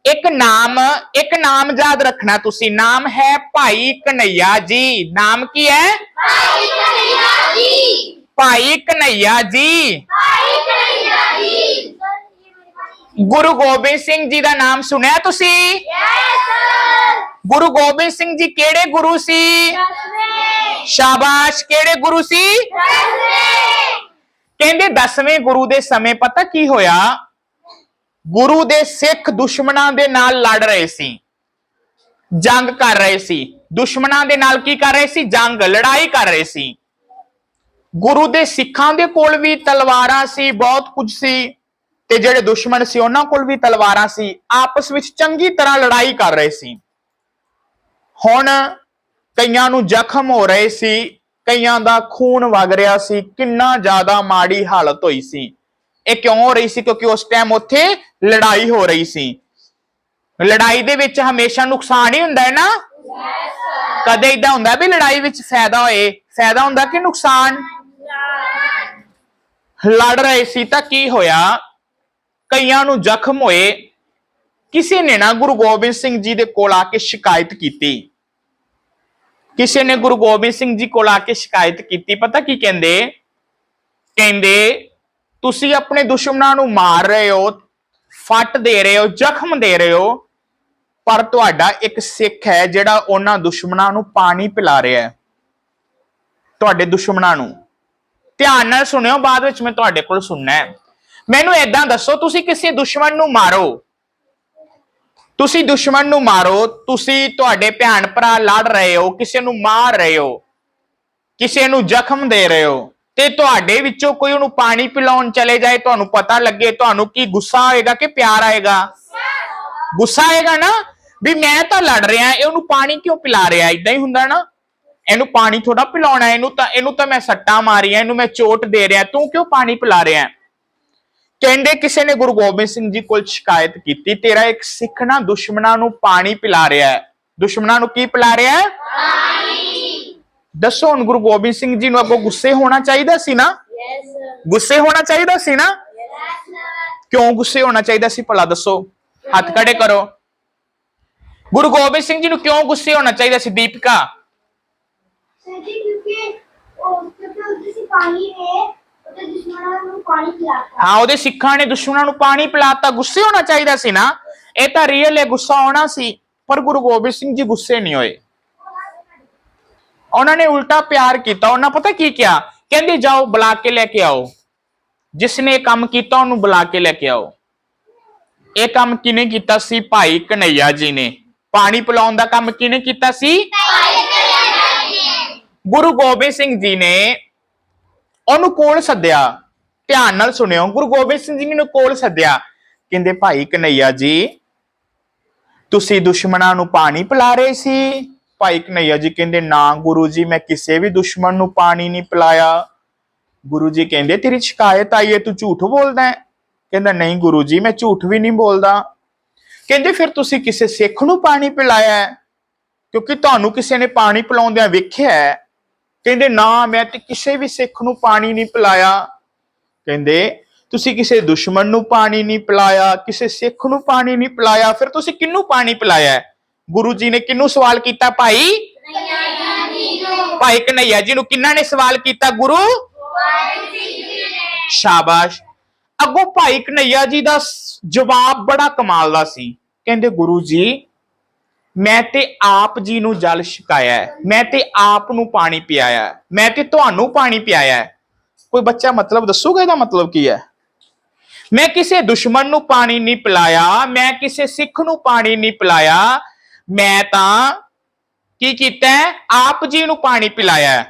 S1: ਇੱਕ ਨਾਮ ਇੱਕ ਨਾਮ ਯਾਦ ਰੱਖਣਾ ਤੁਸੀਂ। ਨਾਮ ਹੈ ਭਾਈ ਕਨਈਆ ਜੀ। ਨਾਮ ਕੀ ਹੈ?
S2: ਭਾਈ ਕਨਈਆ ਜੀ।
S1: ਭਾਈ ਕਨਈਆ ਜੀ।
S2: ਭਾਈ ਕਨਈਆ ਜੀ।
S1: ਗੁਰੂ ਗੋਬਿੰਦ ਸਿੰਘ ਜੀ ਦਾ ਨਾਮ ਸੁਣਿਆ ਤੁਸੀਂ?
S2: ਯੈਸ ਸਰ
S1: ਗੁਰੂ ਗੋਬਿੰਦ ਸਿੰਘ ਜੀ ਕਿਹੜੇ ਗੁਰੂ ਸੀ? ਸ਼ਾਬਾਸ਼ ਕਿਹੜੇ ਗੁਰੂ ਸੀ?
S2: ਦਸਵੇਂ।
S1: ਕਹਿੰਦੇ 10ਵੇਂ ਗੁਰੂ ਦੇ ਸਮੇਂ ਪਤਾ ਕੀ ਹੋਇਆ? ਗੁਰੂ ਦੇ ਸਿੱਖ ਦੁਸ਼ਮਣਾਂ ਦੇ ਨਾਲ ਲੜ ਰਹੇ ਸੀ। ਜੰਗ ਕਰ ਰਹੇ ਸੀ। ਦੁਸ਼ਮਣਾਂ ਦੇ ਨਾਲ ਕੀ ਕਰ ਰਹੇ ਸੀ? ਜੰਗ, ਲੜਾਈ ਕਰ ਰਹੇ ਸੀ। ਗੁਰੂ ਦੇ ਸਿੱਖਾਂ ਦੇ ਕੋਲ ਵੀ ਤਲਵਾਰਾਂ ਸੀ, ਬਹੁਤ ਕੁਝ ਸੀ। ਤੇ ਜਿਹੜੇ ਦੁਸ਼ਮਣ ਸੀ, ਉਹਨਾਂ ਕੋਲ ਵੀ ਤਲਵਾਰਾਂ ਸੀ। ਆਪਸ ਵਿੱਚ ਚੰਗੀ ਤਰ੍ਹਾਂ ਲੜਾਈ ਕਰ ਰਹੇ ਸੀ। ਹੁਣ ਕਈਆਂ ਨੂੰ ਜ਼ਖਮ ਹੋ ਰਹੇ ਸੀ। ਕਈਆਂ ਦਾ ਖੂਨ ਵਗ ਰਿਹਾ ਸੀ। ਕਿੰਨਾ ਜ਼ਿਆਦਾ ਮਾੜੀ ਹਾਲਤ ਹੋਈ ਸੀ। ਇਹ ਕਿਉਂ ਹੋ ਰਹੀ ਸੀ? ਕਿਉਂਕਿ ਉਸ ਟਾਈਮ ਉੱਥੇ ਲੜਾਈ ਹੋ ਰਹੀ ਸੀ। ਲੜਾਈ ਦੇ ਵਿੱਚ ਹਮੇਸ਼ਾ ਨੁਕਸਾਨ ਹੀ ਹੁੰਦਾ ਹੈ ਨਾ? ਕਦੇ ਇਦਾਂ ਹੁੰਦਾ ਵੀ ਲੜਾਈ ਵਿੱਚ ਫਾਇਦਾ ਹੋਏ। ਫਾਇਦਾ ਹੁੰਦਾ ਕਿ ਨੁਕਸਾਨ? ਲੜ ਰਹੇ ਸੀ ਤਾਂ ਕੀ ਹੋਇਆ? ਕਈਆਂ ਨੂੰ ਜ਼ਖਮ ਹੋਏ। ਕਿਸੇ ਨੇ ਨਾ ਗੁਰੂ ਗੋਬਿੰਦ ਸਿੰਘ ਜੀ ਦੇ ਕੋਲ ਆ ਕੇ ਸ਼ਿਕਾਇਤ ਕੀਤੀ। ਕਿਸੇ ਨੇ ਗੁਰੂ ਗੋਬਿੰਦ ਸਿੰਘ ਜੀ ਕੋਲ ਆ ਕੇ ਸ਼ਿਕਾਇਤ ਕੀਤੀ। ਪਤਾ ਕੀ ਕਹਿੰਦੇ? ਕਹਿੰਦੇ ਤੁਸੀਂ ਆਪਣੇ ਦੁਸ਼ਮਣਾਂ ਨੂੰ ਮਾਰ ਰਹੇ ਹੋ, ਫੱਟ ਦੇ ਰਹੇ ਹੋ, ਜ਼ਖਮ ਦੇ ਰਹੇ ਹੋ, ਪਰ ਤੁਹਾਡਾ ਇੱਕ ਸਿੱਖ ਹੈ ਜਿਹੜਾ ਉਹਨਾਂ ਦੁਸ਼ਮਣਾਂ ਨੂੰ ਪਾਣੀ ਪਿਲਾ ਰਿਹਾ ਹੈ। ਤੁਹਾਡੇ ਦੁਸ਼ਮਣਾਂ ਨੂੰ। ਧਿਆਨ ਨਾਲ ਸੁਣਿਓ, ਬਾਅਦ ਵਿੱਚ ਮੈਂ ਤੁਹਾਡੇ ਕੋਲ ਸੁਣਨਾ ਹੈ। ਮੈਨੂੰ ਏਦਾਂ ਦੱਸੋ, ਤੁਸੀਂ ਕਿਸੇ ਦੁਸ਼ਮਣ ਨੂੰ ਮਾਰੋ। ਤੁਸੀਂ ਦੁਸ਼ਮਣ ਨੂੰ ਮਾਰੋ, ਤੁਸੀਂ ਤੁਹਾਡੇ ਭੈਣ ਭਰਾ ਲੜ ਰਹੇ ਹੋ, ਕਿਸੇ ਨੂੰ ਮਾਰ ਰਹੇ ਹੋ, ਕਿਸੇ ਨੂੰ ਜ਼ਖਮ ਦੇ ਰਹੇ ਹੋ। ਤੇ ਤੁਹਾਡੇ ਵਿੱਚੋਂ ਕੋਈ ਉਹਨੂੰ ਪਾਣੀ ਪਿਲਾਉਣ ਚਲੇ ਜਾਏ, ਤੁਹਾਨੂੰ ਪਤਾ ਲੱਗੇ, ਤੁਹਾਨੂੰ ਕੀ ਗੁੱਸਾ ਆਏਗਾ ਕਿ ਪਿਆਰ ਆਏਗਾ? ਗੁੱਸਾ ਆਏਗਾ ਨਾ ਵੀ ਮੈਂ ਤਾਂ ਲੜ ਰਿਹਾ, ਇਹ ਉਹਨੂੰ ਪਾਣੀ ਕਿਉਂ ਪਿਲਾ ਰਿਹਾ? ਇਦਾਂ ਹੀ ਹੁੰਦਾ ਨਾ। ਇਹਨੂੰ ਪਾਣੀ ਥੋੜਾ ਪਿਲਾਉਣਾ, ਇਹਨੂੰ ਤਾਂ ਇਹਨੂੰ ਤਾਂ ਮੈਂ ਸੱਟਾਂ ਮਾਰੀਆਂ, ਇਹਨੂੰ ਮੈਂ ਚੋਟ ਦੇ ਰਿਹਾ, ਤੂੰ ਕਿਉਂ ਪਾਣੀ ਪਿਲਾ ਰਿਹਾ? ਕਹਿੰਦੇ ਕਿਸੇ ਨੇ ਗੁਰੂ ਗੋਬਿੰਦ ਸਿੰਘ ਜੀ ਕੋਲ ਸ਼ਿਕਾਇਤ ਕੀਤੀ, ਤੇਰਾ ਇੱਕ ਸਿੱਖ ਨਾ ਦੁਸ਼ਮਣਾਂ ਨੂੰ ਪਾਣੀ ਪਿਲਾ ਰਿਹਾ ਹੈ। ਦੁਸ਼ਮਣਾਂ ਨੂੰ ਕੀ ਪਿਲਾ ਰਿਹਾ ਹੈ? ਦੱਸੋ ਹੁਣ ਗੁਰੂ ਗੋਬਿੰਦ ਸਿੰਘ ਜੀ ਨੂੰ ਅੱਗੋਂ ਗੁੱਸੇ ਹੋਣਾ ਚਾਹੀਦਾ ਸੀ ਨਾ? ਗੁੱਸੇ ਹੋਣਾ ਚਾਹੀਦਾ ਸੀ ਨਾ? ਕਿਉਂ ਗੁੱਸੇ ਹੋਣਾ ਚਾਹੀਦਾ ਸੀ ਭਲਾ ਦੱਸੋ? ਹੱਥ ਖੜੇ ਕਰੋ। ਗੁਰੂ ਗੋਬਿੰਦ ਸਿੰਘ ਜੀ ਨੂੰ ਕਿਉਂ ਗੁੱਸੇ ਹੋਣਾ ਚਾਹੀਦਾ ਸੀ ਦੀਪਿਕਾ? ਹਾਂ ਉਹਦੇ ਸਿੱਖਾਂ ਨੇ ਦੁਸ਼ਮਣਾਂ ਨੂੰ ਪਾਣੀ ਪਿਲਾਤਾ ਗੁੱਸੇ ਹੋਣਾ ਚਾਹੀਦਾ ਸੀ ਨਾ? ਇਹ ਤਾਂ ਰੀਅਲ ਹੈ ਗੁੱਸਾ ਆਉਣਾ ਸੀ ਪਰ ਗੁਰੂ ਗੋਬਿੰਦ ਸਿੰਘ ਜੀ ਗੁੱਸੇ ਨਹੀਂ ਹੋਏ। ਉਹਨਾਂ ਨੇ ਉਲਟਾ ਪਿਆਰ ਕੀਤਾ, ਉਹਨਾਂ ਪਤਾ ਕੀ ਕਿਹਾ? ਕਹਿੰਦੇ, ਜਾਓ, ਬੁਲਾ ਕੇ ਲੈ ਕੇ ਆਓ। ਜਿਸ ਨੇ ਇਹ ਕੰਮ ਕੀਤਾ, ਉਹਨੂੰ ਬੁਲਾ ਕੇ ਲੈ ਕੇ ਆਓ। ਇਹ ਕੰਮ ਕਿਨੇ ਕੀਤਾ ਸੀ? ਭਾਈ ਕਨਈਆ ਜੀ ਨੇ। ਪਾਣੀ ਪਿਲਾਉਣ ਦਾ ਕੰਮ ਕਿਨੇ ਕੀਤਾ ਸੀ? ਗੁਰੂ ਗੋਬਿੰਦ ਸਿੰਘ ਜੀ ਨੇ। ਉਹਨੂੰ ਕੋਲ ਸੱਦਿਆ। ਧਿਆਨ ਨਾਲ ਸੁਣਿਓ, ਗੁਰੂ ਗੋਬਿੰਦ ਸਿੰਘ ਜੀ ਨੇ ਉਹਨੂੰ ਕੋਲ ਸੱਦਿਆ। ਕਹਿੰਦੇ, ਭਾਈ ਕਨਈਆ ਜੀ, ਤੁਸੀਂ ਦੁਸ਼ਮਣਾਂ ਨੂੰ ਪਾਣੀ ਪਿਲਾ ਰਹੇ ਸੀ। ਭਾਈ ਕਨਈਆ ਜੀ ਕਹਿੰਦੇ, ਨਾ ਗੁਰੂ ਜੀ, ਮੈਂ ਕਿਸੇ ਵੀ ਦੁਸ਼ਮਣ ਨੂੰ ਪਾਣੀ ਨਹੀਂ ਪਿਲਾਇਆ। ਗੁਰੂ ਜੀ ਕਹਿੰਦੇ, ਤੇਰੀ ਸ਼ਿਕਾਇਤ ਆਈ ਹੈ ਤੂੰ ਝੂਠ ਬੋਲਦਾ ਹੈ? ਕਹਿੰਦਾ, ਨਹੀਂ ਗੁਰੂ ਜੀ, ਮੈਂ ਝੂਠ ਵੀ ਨਹੀਂ ਬੋਲਦਾ। ਕਹਿੰਦੇ, ਫਿਰ ਤੁਸੀਂ ਕਿਸੇ ਸਿੱਖ ਨੂੰ ਪਾਣੀ ਪਿਲਾਇਆ ਕਿਉਂਕਿ ਤੁਹਾਨੂੰ ਕਿਸੇ ਨੇ ਪਾਣੀ ਪਿਲਾਉਂਦਿਆਂ ਵੇਖਿਆ ਕਹਿੰਦੇ, ਨਾ, ਮੈਂ ਤੇ ਕਿਸੇ ਵੀ ਸਿੱਖ ਨੂੰ ਪਾਣੀ ਨਹੀਂ ਪਿਲਾਇਆ। ਕਹਿੰਦੇ, ਤੁਸੀਂ ਕਿਸੇ ਦੁਸ਼ਮਣ ਨੂੰ ਪਾਣੀ ਨਹੀਂ ਪਿਲਾਇਆ, ਕਿਸੇ ਸਿੱਖ ਨੂੰ ਪਾਣੀ ਨਹੀਂ ਪਿਲਾਇਆ, ਫਿਰ ਤੁਸੀਂ ਕਿਹਨੂੰ ਪਾਣੀ ਪਿਲਾਇਆ ਗੁਰੂ ਜੀ ਨੇ ਕਿਹਨੂੰ ਸਵਾਲ ਕੀਤਾ ਭਾਈ? ਭਾਈ ਕਨਈਆ ਜੀ ਨੂੰ ਕਿੰਨਾ ਨੇ ਸਵਾਲ ਕੀਤਾ ਗੁਰੂ? ਸ਼ਾਬਾਸ਼। ਅੱਗੋਂ ਭਾਈ ਕਨਈਆ ਜੀ ਦਾ ਜਵਾਬ ਬੜਾ ਕਮਾਲ ਦਾ ਸੀ। ਕਹਿੰਦੇ, ਗੁਰੂ ਜੀ, ਮੈਂ ਤੇ ਆਪ ਜੀ ਨੂੰ ਜਲ ਛਕਾਇਆ ਮੈਂ ਤੇ ਆਪ ਨੂੰ ਪਾਣੀ ਪਿਆਇਆ ਮੈਂ ਤੇ ਤੁਹਾਨੂੰ ਪਾਣੀ ਪਿਆਇਆ ਕੋਈ ਬੱਚਾ ਮਤਲਬ ਦੱਸੂਗਾ ਇਹਦਾ ਮਤਲਬ ਕੀ ਹੈ? ਮੈਂ ਕਿਸੇ ਦੁਸ਼ਮਣ ਨੂੰ ਪਾਣੀ ਨਹੀਂ ਪਿਲਾਇਆ। ਮੈਂ ਕਿਸੇ ਸਿੱਖ ਨੂੰ ਪਾਣੀ ਨਹੀਂ ਪਿਲਾਇਆ। ਮੈਂ ਤਾਂ ਕੀ ਕੀਤਾ ਹੈ? ਆਪ ਜੀ ਨੂੰ ਪਾਣੀ ਪਿਲਾਇਆ ਹੈ।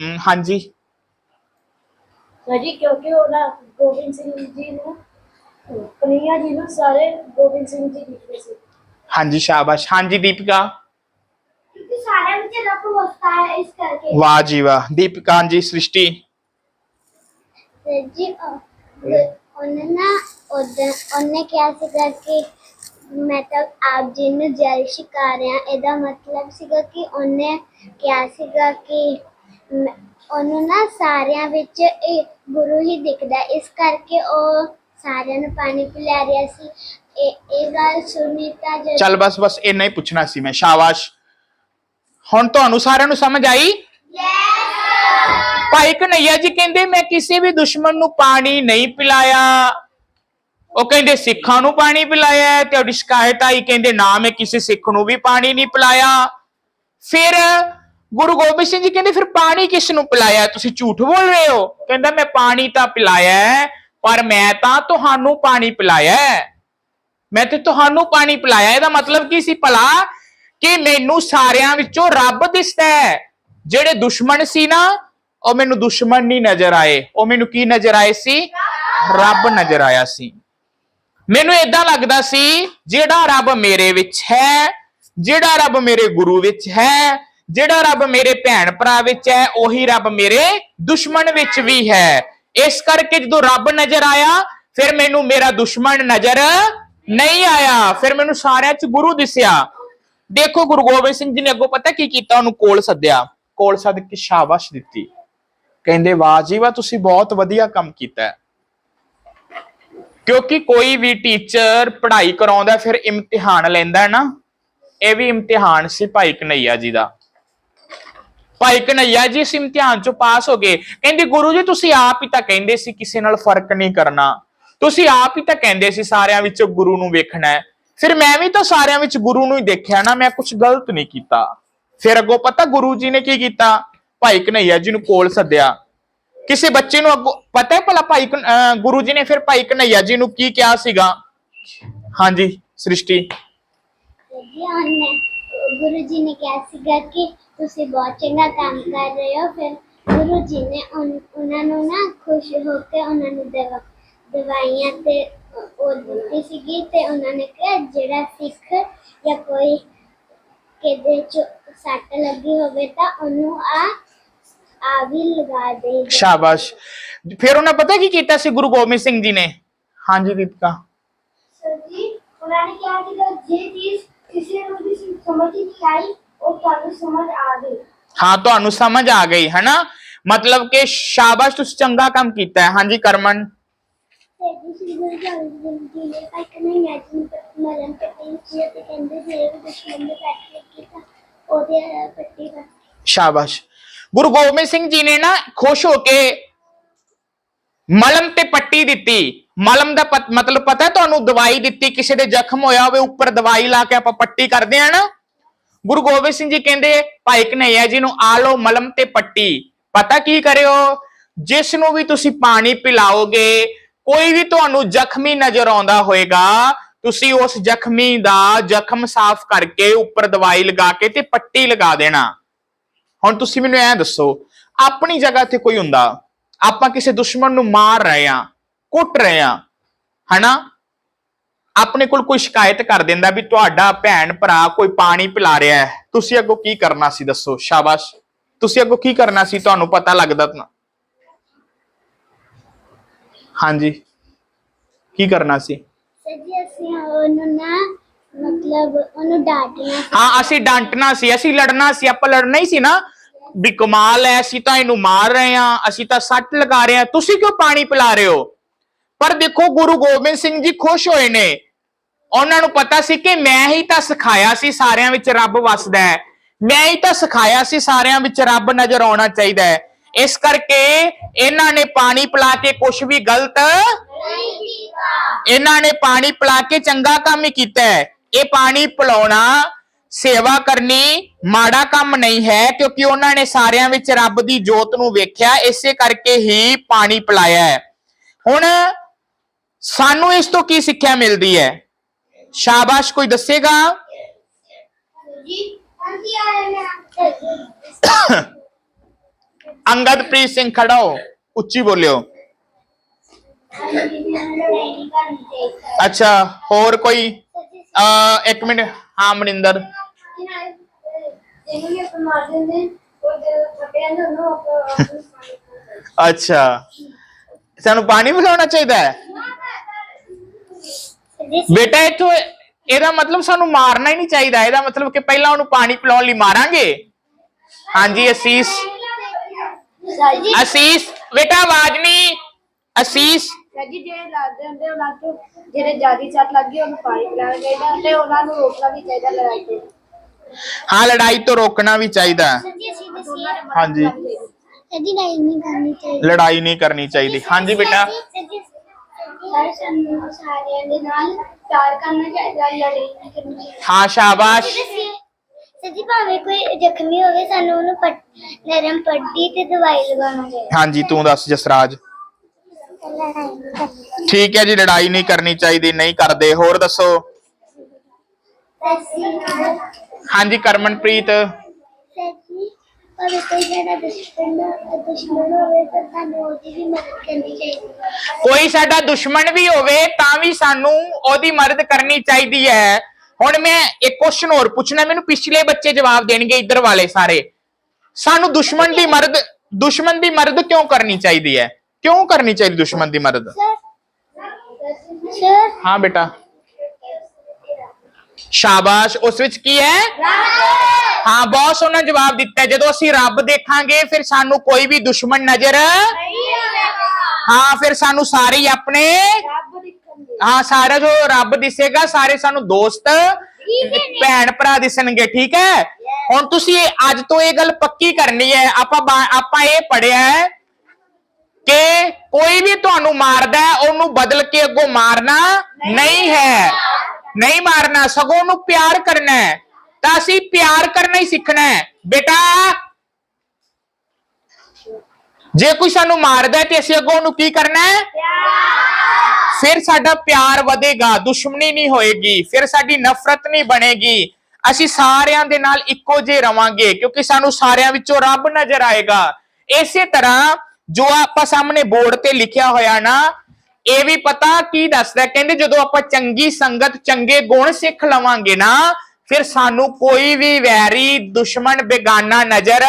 S1: ਹਮ, ਹਾਂਜੀ
S3: ਸਰ ਜੀ ਕਿਉਂਕਿ ਉਹਦਾ ਗੋਬਿੰਦ ਸਿੰਘ ਜੀ ਨੂੰ ਕਨਈਆ ਜੀ ਨੂੰ ਸਾਰੇ ਗੋਬਿੰਦ ਸਿੰਘ ਜੀ ਦਿਖਦੇ ਸੀ
S1: ਹਾਂਜੀ ਸ਼ਾਬਾਸ਼ ਹਾਂਜੀ ਦੀਪਿਕਾ
S2: क्योंकि सारे में रब बसता है इस करके
S1: ਵਾਹ ਜੀ ਵਾਹ ਦੀਪਿਕਾ ਹਾਂਜੀ ਸ੍ਰਿਸ਼ਟੀ
S4: ਸਰ ਜੀ ਉਹ- ਉਹਨੇ ਨਾ ਉਹਦੇ ਉਹਨੇ ਕਿਹਾ ਸੀਗਾ ਕਿ ਮੈਂ ਤਾਂ ਆਪ ਜੀ ਨੂੰ ਜਲ ਛਕਾ ਰਿਹਾ ਇਹਦਾ ਮਤਲਬ ਸੀਗਾ ਕਿ ਉਹਨੇ ਕਿਹਾ ਸੀਗਾ ਕਿ ਮੈਂ- ਉਹਨੂੰ ਨਾ ਸਾਰਿਆਂ ਵਿੱਚ ਇਹ ਗੁਰੂ ਹੀ ਦਿਖਦਾ। ਇਸ ਕਰਕੇ ਉਹ ਸਾਰਿਆਂ ਨੂੰ ਪਾਣੀ ਪਿਲਾ ਰਿਹਾ ਸੀ। ਇਹ ਇਹ ਗੱਲ ਸੁਣੀ ਤਾਂ ਜਦ
S1: ਚੱਲ ਬਸ ਬਸ ਇੰਨਾ ਹੀ ਪੁੱਛਣਾ ਸੀ ਮੈਂ। ਸ਼ਾਬਾਸ਼। ਹੁਣ ਤੁਹਾਨੂੰ ਸਾਰਿਆਂ ਨੂੰ ਸਮਝ ਆਈ? ਭਾਈ ਕਨਈਆ ਜੀ ਕਹਿੰਦੇ ਮੈਂ ਕਿਸੇ ਵੀ ਦੁਸ਼ਮਣ ਨੂੰ ਪਾਣੀ ਨਹੀਂ ਪਿਲਾਇਆ। ਉਹ ਕਹਿੰਦੇ ਸਿੱਖਾਂ ਨੂੰ ਪਾਣੀ ਪਿਲਾਇਆ ਤੇ ਉਹਦੀ ਸ਼ਿਕਾਇਤ ਆਈ, ਕਹਿੰਦੇ ਨਾ ਮੈਂ ਕਿਸੇ ਸਿੱਖ ਨੂੰ ਵੀ ਪਾਣੀ ਨਹੀਂ ਪਿਲਾਇਆ। ਫਿਰ ਗੁਰੂ ਗੋਬਿੰਦ ਸਿੰਘ ਜੀ ਕਹਿੰਦੇ, ਫਿਰ ਪਾਣੀ ਕਿਸ ਨੂੰ ਪਿਲਾਇਆ? ਤੁਸੀਂ ਝੂਠ ਬੋਲ ਰਹੇ ਹੋ? ਕਹਿੰਦਾ, ਮੈਂ ਪਾਣੀ ਤਾਂ ਪਿਲਾਇਆ ਪਰ ਮੈਂ ਤਾਂ ਤੁਹਾਨੂੰ ਪਾਣੀ ਪਿਲਾਇਆ ਮੈਂ ਤੇ ਤੁਹਾਨੂੰ ਪਾਣੀ ਪਿਲਾਇਆ ਇਹਦਾ ਮਤਲਬ ਕੀ ਸੀ ਭਲਾ? ਕਿ ਮੈਨੂੰ ਸਾਰਿਆਂ ਵਿੱਚੋਂ ਰੱਬ ਦਿਸਦਾ ਹੈ। ਜਿਹੜੇ ਦੁਸ਼ਮਣ ਸੀ ਨਾ, ਉਹ ਮੈਨੂੰ ਦੁਸ਼ਮਣ ਨਹੀਂ ਨਜ਼ਰ ਆਏ। ਉਹ ਮੈਨੂੰ ਕੀ ਨਜ਼ਰ ਆਏ ਸੀ? ਰੱਬ ਨਜ਼ਰ ਆਇਆ ਸੀ। ਮੈਨੂੰ ਇਦਾਂ ਲੱਗਦਾ ਸੀ, ਜਿਹੜਾ ਰੱਬ ਮੇਰੇ ਵਿੱਚ ਹੈ, ਜਿਹੜਾ ਰੱਬ ਮੇਰੇ ਗੁਰੂ ਵਿੱਚ ਹੈ, ਜਿਹੜਾ ਰੱਬ ਮੇਰੇ ਭੈਣ ਭਰਾ ਵਿੱਚ ਹੈ, ਉਹੀ ਰੱਬ ਮੇਰੇ ਦੁਸ਼ਮਣ ਵਿੱਚ ਵੀ ਹੈ। ਇਸ ਕਰਕੇ ਜਦੋਂ ਰੱਬ ਨਜ਼ਰ ਆਇਆ, ਫਿਰ ਮੈਨੂੰ ਮੇਰਾ ਦੁਸ਼ਮਣ ਨਜ਼ਰ ਨਹੀਂ ਆਇਆ। ਫਿਰ ਮੈਨੂੰ ਸਾਰਿਆਂ 'ਚ ਗੁਰੂ ਦਿਸਿਆ। ਦੇਖੋ ਗੁਰੂ ਗੋਬਿੰਦ ਸਿੰਘ ਜੀ ਨੇ ਅੱਗੋਂ ਪਤਾ ਕੀ ਕੀਤਾ? ਉਹਨੂੰ ਕੋਲ ਸੱਦਿਆ। ਕੋਲ ਸੱਦ ਕੇ ਸ਼ਾਬਾਸ਼ ਦਿੱਤੀ। ਕਹਿੰਦੇ, ਵਾਹ ਜੀ, ਵਾਹ, ਤੁਸੀਂ ਬਹੁਤ ਵਧੀਆ ਕੰਮ ਕੀਤਾ। ਕਿਉਂਕਿ ਕੋਈ ਵੀ ਟੀਚਰ ਪੜ੍ਹਾਈ ਕਰਾਉਂਦਾ, ਫਿਰ ਇਮਤਿਹਾਨ ਲੈਂਦਾ ਹੈ ਨਾ, ਇਹ ਵੀ ਇਮਤਿਹਾਨ ਸੀ ਭਾਈ ਕਨਈਆ ਜੀ ਦਾ। ਭਾਈ ਕਨਈਆ ਜੀ ਇਸ ਇਮਤਿਹਾਨ ਚੋਂ ਪਾਸ ਹੋ ਗਏ। ਕਹਿੰਦੇ, ਗੁਰੂ ਜੀ, ਤੁਸੀਂ ਆਪ ਹੀ ਤਾਂ ਕਹਿੰਦੇ ਸੀ ਕਿਸੇ ਨਾਲ ਫ਼ਰਕ ਨਹੀਂ ਕਰਨਾ। ਤੁਸੀਂ ਆਪ ਹੀ ਤਾਂ ਕਹਿੰਦੇ ਸੀ ਸਾਰਿਆਂ ਵਿੱਚ ਗੁਰੂ ਨੂੰ ਵੇਖਣਾ ਹੈ। ਫਿਰ ਮੈਂ ਵੀ ਤਾਂ ਸਾਰਿਆਂ ਵਿੱਚ ਗੁਰੂ ਨੂੰ ਹੀ ਦੇਖਿਆ ਨਾ, ਮੈਂ ਕੁਝ ਗਲਤ ਨਹੀਂ ਕੀਤਾ। ਫਿਰ ਅੱਗੋਂ ਪਤਾ ਗੁਰੂ ਜੀ ਨੇ ਕੀ ਕੀਤਾ? ਭਾਈ ਕਨਈਆ ਜੀ ਨੂੰ ਕੋਲ ਸੱਦਿਆ। ਕਿਸੇ ਬੱਚੇ ਨੂੰ ਅੱਗੋਂ, ਪਤਾ ਹੈ ਭਲਾ ਭਾਈ ਗੁਰੂ ਜੀ ਨੇ ਫਿਰ ਭਾਈ ਕਨਈਆ ਜੀ ਨੂੰ ਕੀ ਕਿਹਾ ਸੀਗਾ? ਹਾਂਜੀ, ਸ੍ਰਿਸ਼ਟੀ।
S4: ਗੁਰੂ ਜੀ ਨੇ ਕਿਹਾ ਸੀਗਾ ਕਿ ਤੁਸੀਂ ਬਹੁਤ ਚੰਗਾ ਕੰਮ ਕਰ ਰਹੇ ਹੋ, ਫਿਰ ਗੁਰੂ ਜੀ ਨੇ ਉਹਨਾਂ ਨੂੰ ਨਾ ਖੁਸ਼ ਹੋ ਕੇ ਉਹਨਾਂ ਨੂੰ ਦਵਾ ਦਵਾਈਆਂ ਤੇ ਉਹ ਦਿੱਤੀ ਸੀਗੀ ਤੇ ਉਹਨਾਂ ਨੇ ਕਿਹਾ ਜਿਹੜਾ ਸਿੱਖ ਜਾਂ ਕੋਈ ਕਿਤੇ ਚ ਸੱਟ ਲੱਗੀ ਹੋਵੇ ਤਾਂ ਉਹਨੂੰ ਆ
S1: शाबाश। फिर उन्हें पता है कि कीता से गुरु गोविंद
S2: सिंह जी ने? हाँ जी दीपिका।
S1: हाँ तो समझ आ गई। है ना? मतलब के शाबाश तुस चंगा काम किया है। हाँ जी
S4: करमन। शाबाश। ਗੁਰੂ ਗੋਬਿੰਦ ਸਿੰਘ ਜੀ ਨੇ ਨਾ
S1: ਖੁਸ਼ ਹੋ ਕੇ ਮਲਮ ਤੇ ਪੱਟੀ ਦਿੱਤੀ। ਮਲਮ ਦਾ ਪਤ- ਮਤਲਬ ਪਤਾ ਹੈ ਤੁਹਾਨੂੰ ਦਵਾਈ ਦਿੱਤੀ, ਕਿਸੇ ਦੇ ਜ਼ਖਮ ਹੋਇਆ ਹੋਵੇ, ਉੱਪਰ ਦਵਾਈ ਲਾ ਕੇ ਆਪਾਂ ਪੱਟੀ ਕਰਦੇ ਆ ਨਾ। ਗੁਰੂ ਗੋਬਿੰਦ ਸਿੰਘ ਜੀ ਕਹਿੰਦੇ, ਭਾਈ ਕਨਈਆ ਜੀ ਨੂੰ ਆ ਲਓ ਮਲਮ ਤੇ ਪੱਟੀ। ਪਤਾ ਕੀ ਕਰਿਓ? ਜਿਸ ਨੂੰ ਵੀ ਤੁਸੀਂ ਪਾਣੀ ਪਿਲਾਓਗੇ, ਕੋਈ ਵੀ ਤੁਹਾਨੂੰ ਜ਼ਖਮੀ ਨਜ਼ਰ ਆਉਂਦਾ ਹੋਏਗਾ, ਤੁਸੀਂ ਉਸ ਜ਼ਖਮੀ ਦਾ ਜ਼ਖਮ ਸਾਫ਼ ਕਰਕੇ ਉੱਪਰ ਦਵਾਈ ਲਗਾ ਕੇ ਤੇ ਪੱਟੀ ਲਗਾ ਦੇਣਾ। ਹੁਣ ਤੁਸੀਂ ਮੈਨੂੰ ਐ ਦੱਸੋ ਆਪਣੀ ਜਗ੍ਹਾ ਤੇ ਕੋਈ ਹੁੰਦਾ ਆਪਾਂ ਕਿਸੇ ਦੁਸ਼ਮਣ ਨੂੰ ਮਾਰ ਰਹੇ ਆ ਕੁੱਟ ਰਹੇ ਆ ਹਨਾ? ਆਪਣੇ ਕੋਲ ਕੋਈ ਸ਼ਿਕਾਇਤ ਕਰ ਦਿੰਦਾ ਵੀ ਤੁਹਾਡਾ ਭੈਣ ਭਰਾ ਕੋਈ ਪਾਣੀ ਪਿਲਾ ਰਿਹਾ ਹੈ ਤੁਸੀਂ ਅੱਗੋਂ ਕੀ ਕਰਨਾ ਸੀ ਦੱਸੋ ਸ਼ਾਬਾਸ਼। ਤੁਸੀਂ ਅੱਗੋਂ ਕੀ ਕਰਨਾ ਸੀ ਤੁਹਾਨੂੰ ਪਤਾ ਲੱਗਦਾ ਤਾਂ ਹਾਂਜੀ। ਕੀ ਕਰਨਾ ਸੀ?
S4: ਸਰ ਜੀ ਅਸੀਂ ਉਹਨੂੰ ਨਾ ਮਤਲਬ ਉਹਨੂੰ ਡਾਂਟਣਾ
S1: ਹਾਂ ਅਸੀਂ ਡਾਂਟਣਾ ਸੀ ਅਸੀਂ ਲੜਨਾ ਸੀ ਆਪਾਂ ਲੜਨਾ ਹੀ ਸੀ ਨਾ। ਵੀ ਕਮਾਲ ਹੈ ਅਸੀਂ ਤਾਂ ਇਹਨੂੰ ਮਾਰ ਰਹੇ ਹਾਂ ਅਸੀਂ ਤਾਂ ਸੱਟ ਲਗਾ ਰਹੇ ਹਾਂ। ਤੁਸੀਂ ਕਿਉਂ ਪਾਣੀ ਪਿਲਾ ਰਹੇ ਹੋ? ਪਰ ਦੇਖੋ ਗੁਰੂ ਗੋਬਿੰਦ ਸਿੰਘ ਜੀ ਖੁਸ਼ ਹੋਏ ਨੇ। ਉਹਨਾਂ ਨੂੰ ਪਤਾ ਸੀ ਕਿ ਮੈਂ ਹੀ ਤਾਂ ਸਿਖਾਇਆ ਸੀ ਸਾਰਿਆਂ ਵਿੱਚ ਰੱਬ ਵਸਦਾ ਹੈ। ਮੈਂ ਹੀ ਤਾਂ ਸਿਖਾਇਆ ਸੀ ਸਾਰਿਆਂ ਵਿੱਚ ਰੱਬ ਨਜ਼ਰ ਆਉਣਾ ਚਾਹੀਦਾ ਹੈ। ਇਸ ਕਰਕੇ ਇਹਨਾਂ ਨੇ ਪਾਣੀ ਪਿਲਾ ਕੇ ਕੁਝ ਵੀ ਗਲਤ ਇਹਨਾਂ ਨੇ ਪਾਣੀ ਪਿਲਾ ਕੇ ਚੰਗਾ ਕੰਮ ਹੀ ਕੀਤਾ ਹੈ। ਇਹ ਪਾਣੀ ਪਿਲਾਉਣਾ ਸੇਵਾ ਕਰਨੀ ਮਾੜਾ ਕੰਮ ਨਹੀਂ ਹੈ, ਕਿਉਂਕਿ ਉਹਨਾਂ ਨੇ ਸਾਰਿਆਂ ਵਿੱਚ ਰੱਬ ਦੀ ਜੋਤ ਨੂੰ ਵੇਖਿਆ, ਇਸੇ ਕਰਕੇ ਹੀ ਪਾਣੀ ਪਿਲਾਇਆ ਹੈ। ਹੁਣ ਸਾਨੂੰ ਇਸ ਤੋਂ ਕੀ ਸਿੱਖਿਆ ਮਿਲਦੀ ਹੈ? ਸ਼ਾਬਾਸ਼, ਕੋਈ ਦੱਸੇਗਾ? ਅੰਗਦਪ੍ਰੀਤ ਸਿੰਘ ਖੜਾ ਹੋ, ਉੱਚੀ ਬੋਲਿਓ। ਅੱਛਾ, ਹੋਰ ਕੋਈ? ਅ ਇੱਕ ਮਿੰਟ। ਹਾਂ ਮਨਿੰਦਰ।
S2: ਜਿਹਨੂੰ ਵੀ ਆਪਾਂ ਮਾਰ ਦਿੰਦੇ ਉਹ ਜਦੋਂ ਫਟਿਆ ਨਾ ਉਹਨੂੰ ਆਪਾਂ
S1: ਅੱਛਾ। ਸਾਨੂੰ ਪਾਣੀ ਪਿਲਾਉਣਾ ਚਾਹੀਦਾ ਹੈ? ਬੇਟਾ ਇੱਥੋਂ ਇਹਦਾ ਮਤਲਬ ਸਾਨੂੰ ਮਾਰਨਾ ਹੀ ਨਹੀਂ ਚਾਹੀਦਾ। ਇਹਦਾ ਮਤਲਬ ਕਿ ਪਹਿਲਾਂ ਉਹਨੂੰ ਪਾਣੀ ਪਿਲਾਉਣ ਲਈ ਮਾਰਾਂਗੇ? ਹਾਂਜੀ ਅਸੀਸ। ਅਸੀਸ। ਬੇਟਾ ਆਵਾਜ਼ ਨਹੀਂ। ਅਸੀਸ।
S3: ਸਰ ਜੀ ਜਿਹੜੇ ਲੱਗਦੇ ਹੁੰਦੇ ਉਹਨਾਂ ਤੋਂ ਜਿਹੜੇ ਜਿਆਦੀ ਸੱਟ ਲੱਗੀ ਉਹਨੂੰ ਪਾਣੀ ਪਿਲਾਉਣਾ ਚਾਹੀਦਾ ਤੇ ਉਹਨਾਂ ਨੂੰ ਰੋਕਣਾ ਵੀ ਚਾਹੀਦਾ ਲੜਾਈ ਤੋਂ।
S1: ਹਾਂ ਲੜਾਈ ਤੋਂ ਰੋਕਣਾ ਵੀ ਚਾਹੀਦਾ ਹਾਂਜੀ
S4: ਜੀ ਨਹੀਂ ਨਹੀਂ ਕਰਨੀ ਚਾਹੀਦੀ।
S1: ਲੜਾਈ ਨਹੀਂ ਕਰਨੀ ਚਾਹੀਦੀ। ਹਾਂਜੀ ਬੇਟਾ।
S4: ਸਾਰਿਆਂ ਦੇ ਨਾਲ ਪਿਆਰ ਕਰਨਾ ਚਾਹੀਦਾ ਲੜਾਈ ਨਹੀਂ ਕਰਨੀ ਚਾਹੀਦੀ।
S1: ਹਾਂ ਸ਼ਾਬਾਸ਼।
S4: ਸਰ ਜੀ ਭਾਵੇਂ ਕੋਈ ਜ਼ਖਮੀ ਹੋਵੇ ਸਾਨੂੰ ਉਹਨੂੰ ਨਰਮ ਪੱਟੀ ਤੇ ਦਵਾਈ ਲਗਾਉਣਾ ਚਾਹੀਦਾ।
S1: ਹਾਂਜੀ ਤੂੰ ਦੱਸ ਜਸਰਾਜ। ਠੀਕ ਹੈ ਜੀ, ਲੜਾਈ ਨਹੀਂ ਕਰਨੀ ਚਾਹੀਦੀ, ਨਹੀਂ ਕਰਦੇ। ਹੋਰ ਦੱਸੋ? ਹਾਂਜੀ, ਕਰਮਨਪ੍ਰੀਤ।
S4: ਕੋਈ ਸਾਡਾ ਦੁਸ਼ਮਣ ਵੀ
S1: ਕੋਈ ਸਾਡਾ ਦੁਸ਼ਮਣ ਵੀ ਹੋਵੇ, ਤਾਂ ਵੀ ਸਾਨੂੰ ਉਹਦੀ ਮਦਦ ਕਰਨੀ ਚਾਹੀਦੀ ਹੈ। ਹੁਣ ਮੈਂ ਇੱਕ ਕੁਐਸਚਨ ਹੋਰ ਪੁੱਛਣਾ, ਮੈਨੂੰ ਪਿਛਲੇ ਬੱਚੇ ਜਵਾਬ ਦੇਣਗੇ ਇੱਧਰ ਵਾਲੇ ਸਾਰੇ। ਸਾਨੂੰ ਦੁਸ਼ਮਣ ਦੀ ਮਦਦ, ਦੁਸ਼ਮਣ ਦੀ ਮਦਦ ਕਿਉਂ ਕਰਨੀ ਚਾਹੀਦੀ ਹੈ? ਕਿਉਂ ਕਰਨੀ ਚਾਹੀਦੀ ਦੁਸ਼ਮਣ ਦੀ ਮਦਦ? ਹਾਂ ਬੇਟਾ। ਸ਼ਾਬਾਸ਼ ਉਸ ਵਿੱਚ ਕੀ ਹੈ? ਹਾਂ ਬਹੁਤ ਸੋਹਣਾ ਜਵਾਬ ਦਿੱਤਾ। ਜਦੋਂ ਅਸੀਂ ਰੱਬ ਦੇਖਾਂਗੇ ਫਿਰ ਸਾਨੂੰ ਕੋਈ ਵੀ ਦੁਸ਼ਮਣ ਨਜ਼ਰ ਹਾਂ ਫਿਰ ਸਾਨੂੰ ਸਾਰੇ ਆਪਣੇ
S3: ਰੱਬ ਦਿਖਣਗੇ।
S1: ਹਾਂ ਸਾਰਾ ਜੋ ਰੱਬ ਦਿਸੇਗਾ ਸਾਰੇ ਸਾਨੂੰ ਦੋਸਤ ਭੈਣ ਭਰਾ ਦਿਸਣਗੇ ਠੀਕ ਹੈ? ਹੁਣ ਤੁਸੀਂ ਅੱਜ ਤੋਂ ਇਹ ਗੱਲ ਪੱਕੀ ਕਰਨੀ ਹੈ। ਆਪਾਂ ਆਪਾਂ ਇਹ ਪੜਿਆ ਹੈ ਕਿ ਕੋਈ ਵੀ ਤੁਹਾਨੂੰ ਮਾਰਦਾ ਹੈ ਉਹਨੂੰ ਬਦਲ ਕੇ ਅੱਗੋਂ ਮਾਰਨਾ ਨਹੀਂ ਹੈ। ਨਹੀਂ ਮਾਰਨਾ ਸਗੋਂ ਉਹਨੂੰ ਪਿਆਰ ਕਰਨਾ ਹੈ। ਤਾਂ ਅਸੀਂ ਪਿਆਰ ਕਰਨਾ ਹੀ ਸਿੱਖਣਾ ਹੈ। ਬੇਟਾ ਜੇ ਕੋਈ ਸਾਨੂੰ ਮਾਰਦਾ ਤੇ ਅਸੀਂ ਅੱਗੋਂ ਉਹਨੂੰ ਕੀ ਕਰਨਾ ਹੈ? ਫਿਰ ਸਾਡਾ ਪਿਆਰ ਵਧੇਗਾ ਦੁਸ਼ਮਣੀ ਨਹੀਂ ਹੋਏਗੀ ਫਿਰ ਸਾਡੀ ਨਫ਼ਰਤ ਨਹੀਂ ਬਣੇਗੀ। ਅਸੀਂ ਸਾਰਿਆਂ ਦੇ ਨਾਲ ਇੱਕੋ ਜਿਹੇ ਰਵਾਂਗੇ ਕਿਉਂਕਿ ਸਾਨੂੰ ਸਾਰਿਆਂ ਵਿੱਚੋਂ ਰੱਬ ਨਜ਼ਰ ਆਏਗਾ। ਇਸੇ ਤਰ੍ਹਾਂ ਜੋ ਆਪਾਂ ਸਾਹਮਣੇ ਬੋਰਡ ਤੇ ਲਿਖਿਆ ਹੋਇਆ ਨਾ ਇਹ ਵੀ ਪਤਾ ਕੀ ਦੱਸਦਾ? ਕਹਿੰਦੇ ਜਦੋਂ ਆਪਾਂ ਚੰਗੀ ਸੰਗਤ ਚੰਗੇ ਗੁਣ ਸਿੱਖ ਲਵਾਂਗੇ ਨਾ ਫਿਰ ਸਾਨੂੰ ਕੋਈ ਵੀ ਵੈਰੀ ਦੁਸ਼ਮਣ ਬੇਗਾਨਾ ਨਜ਼ਰ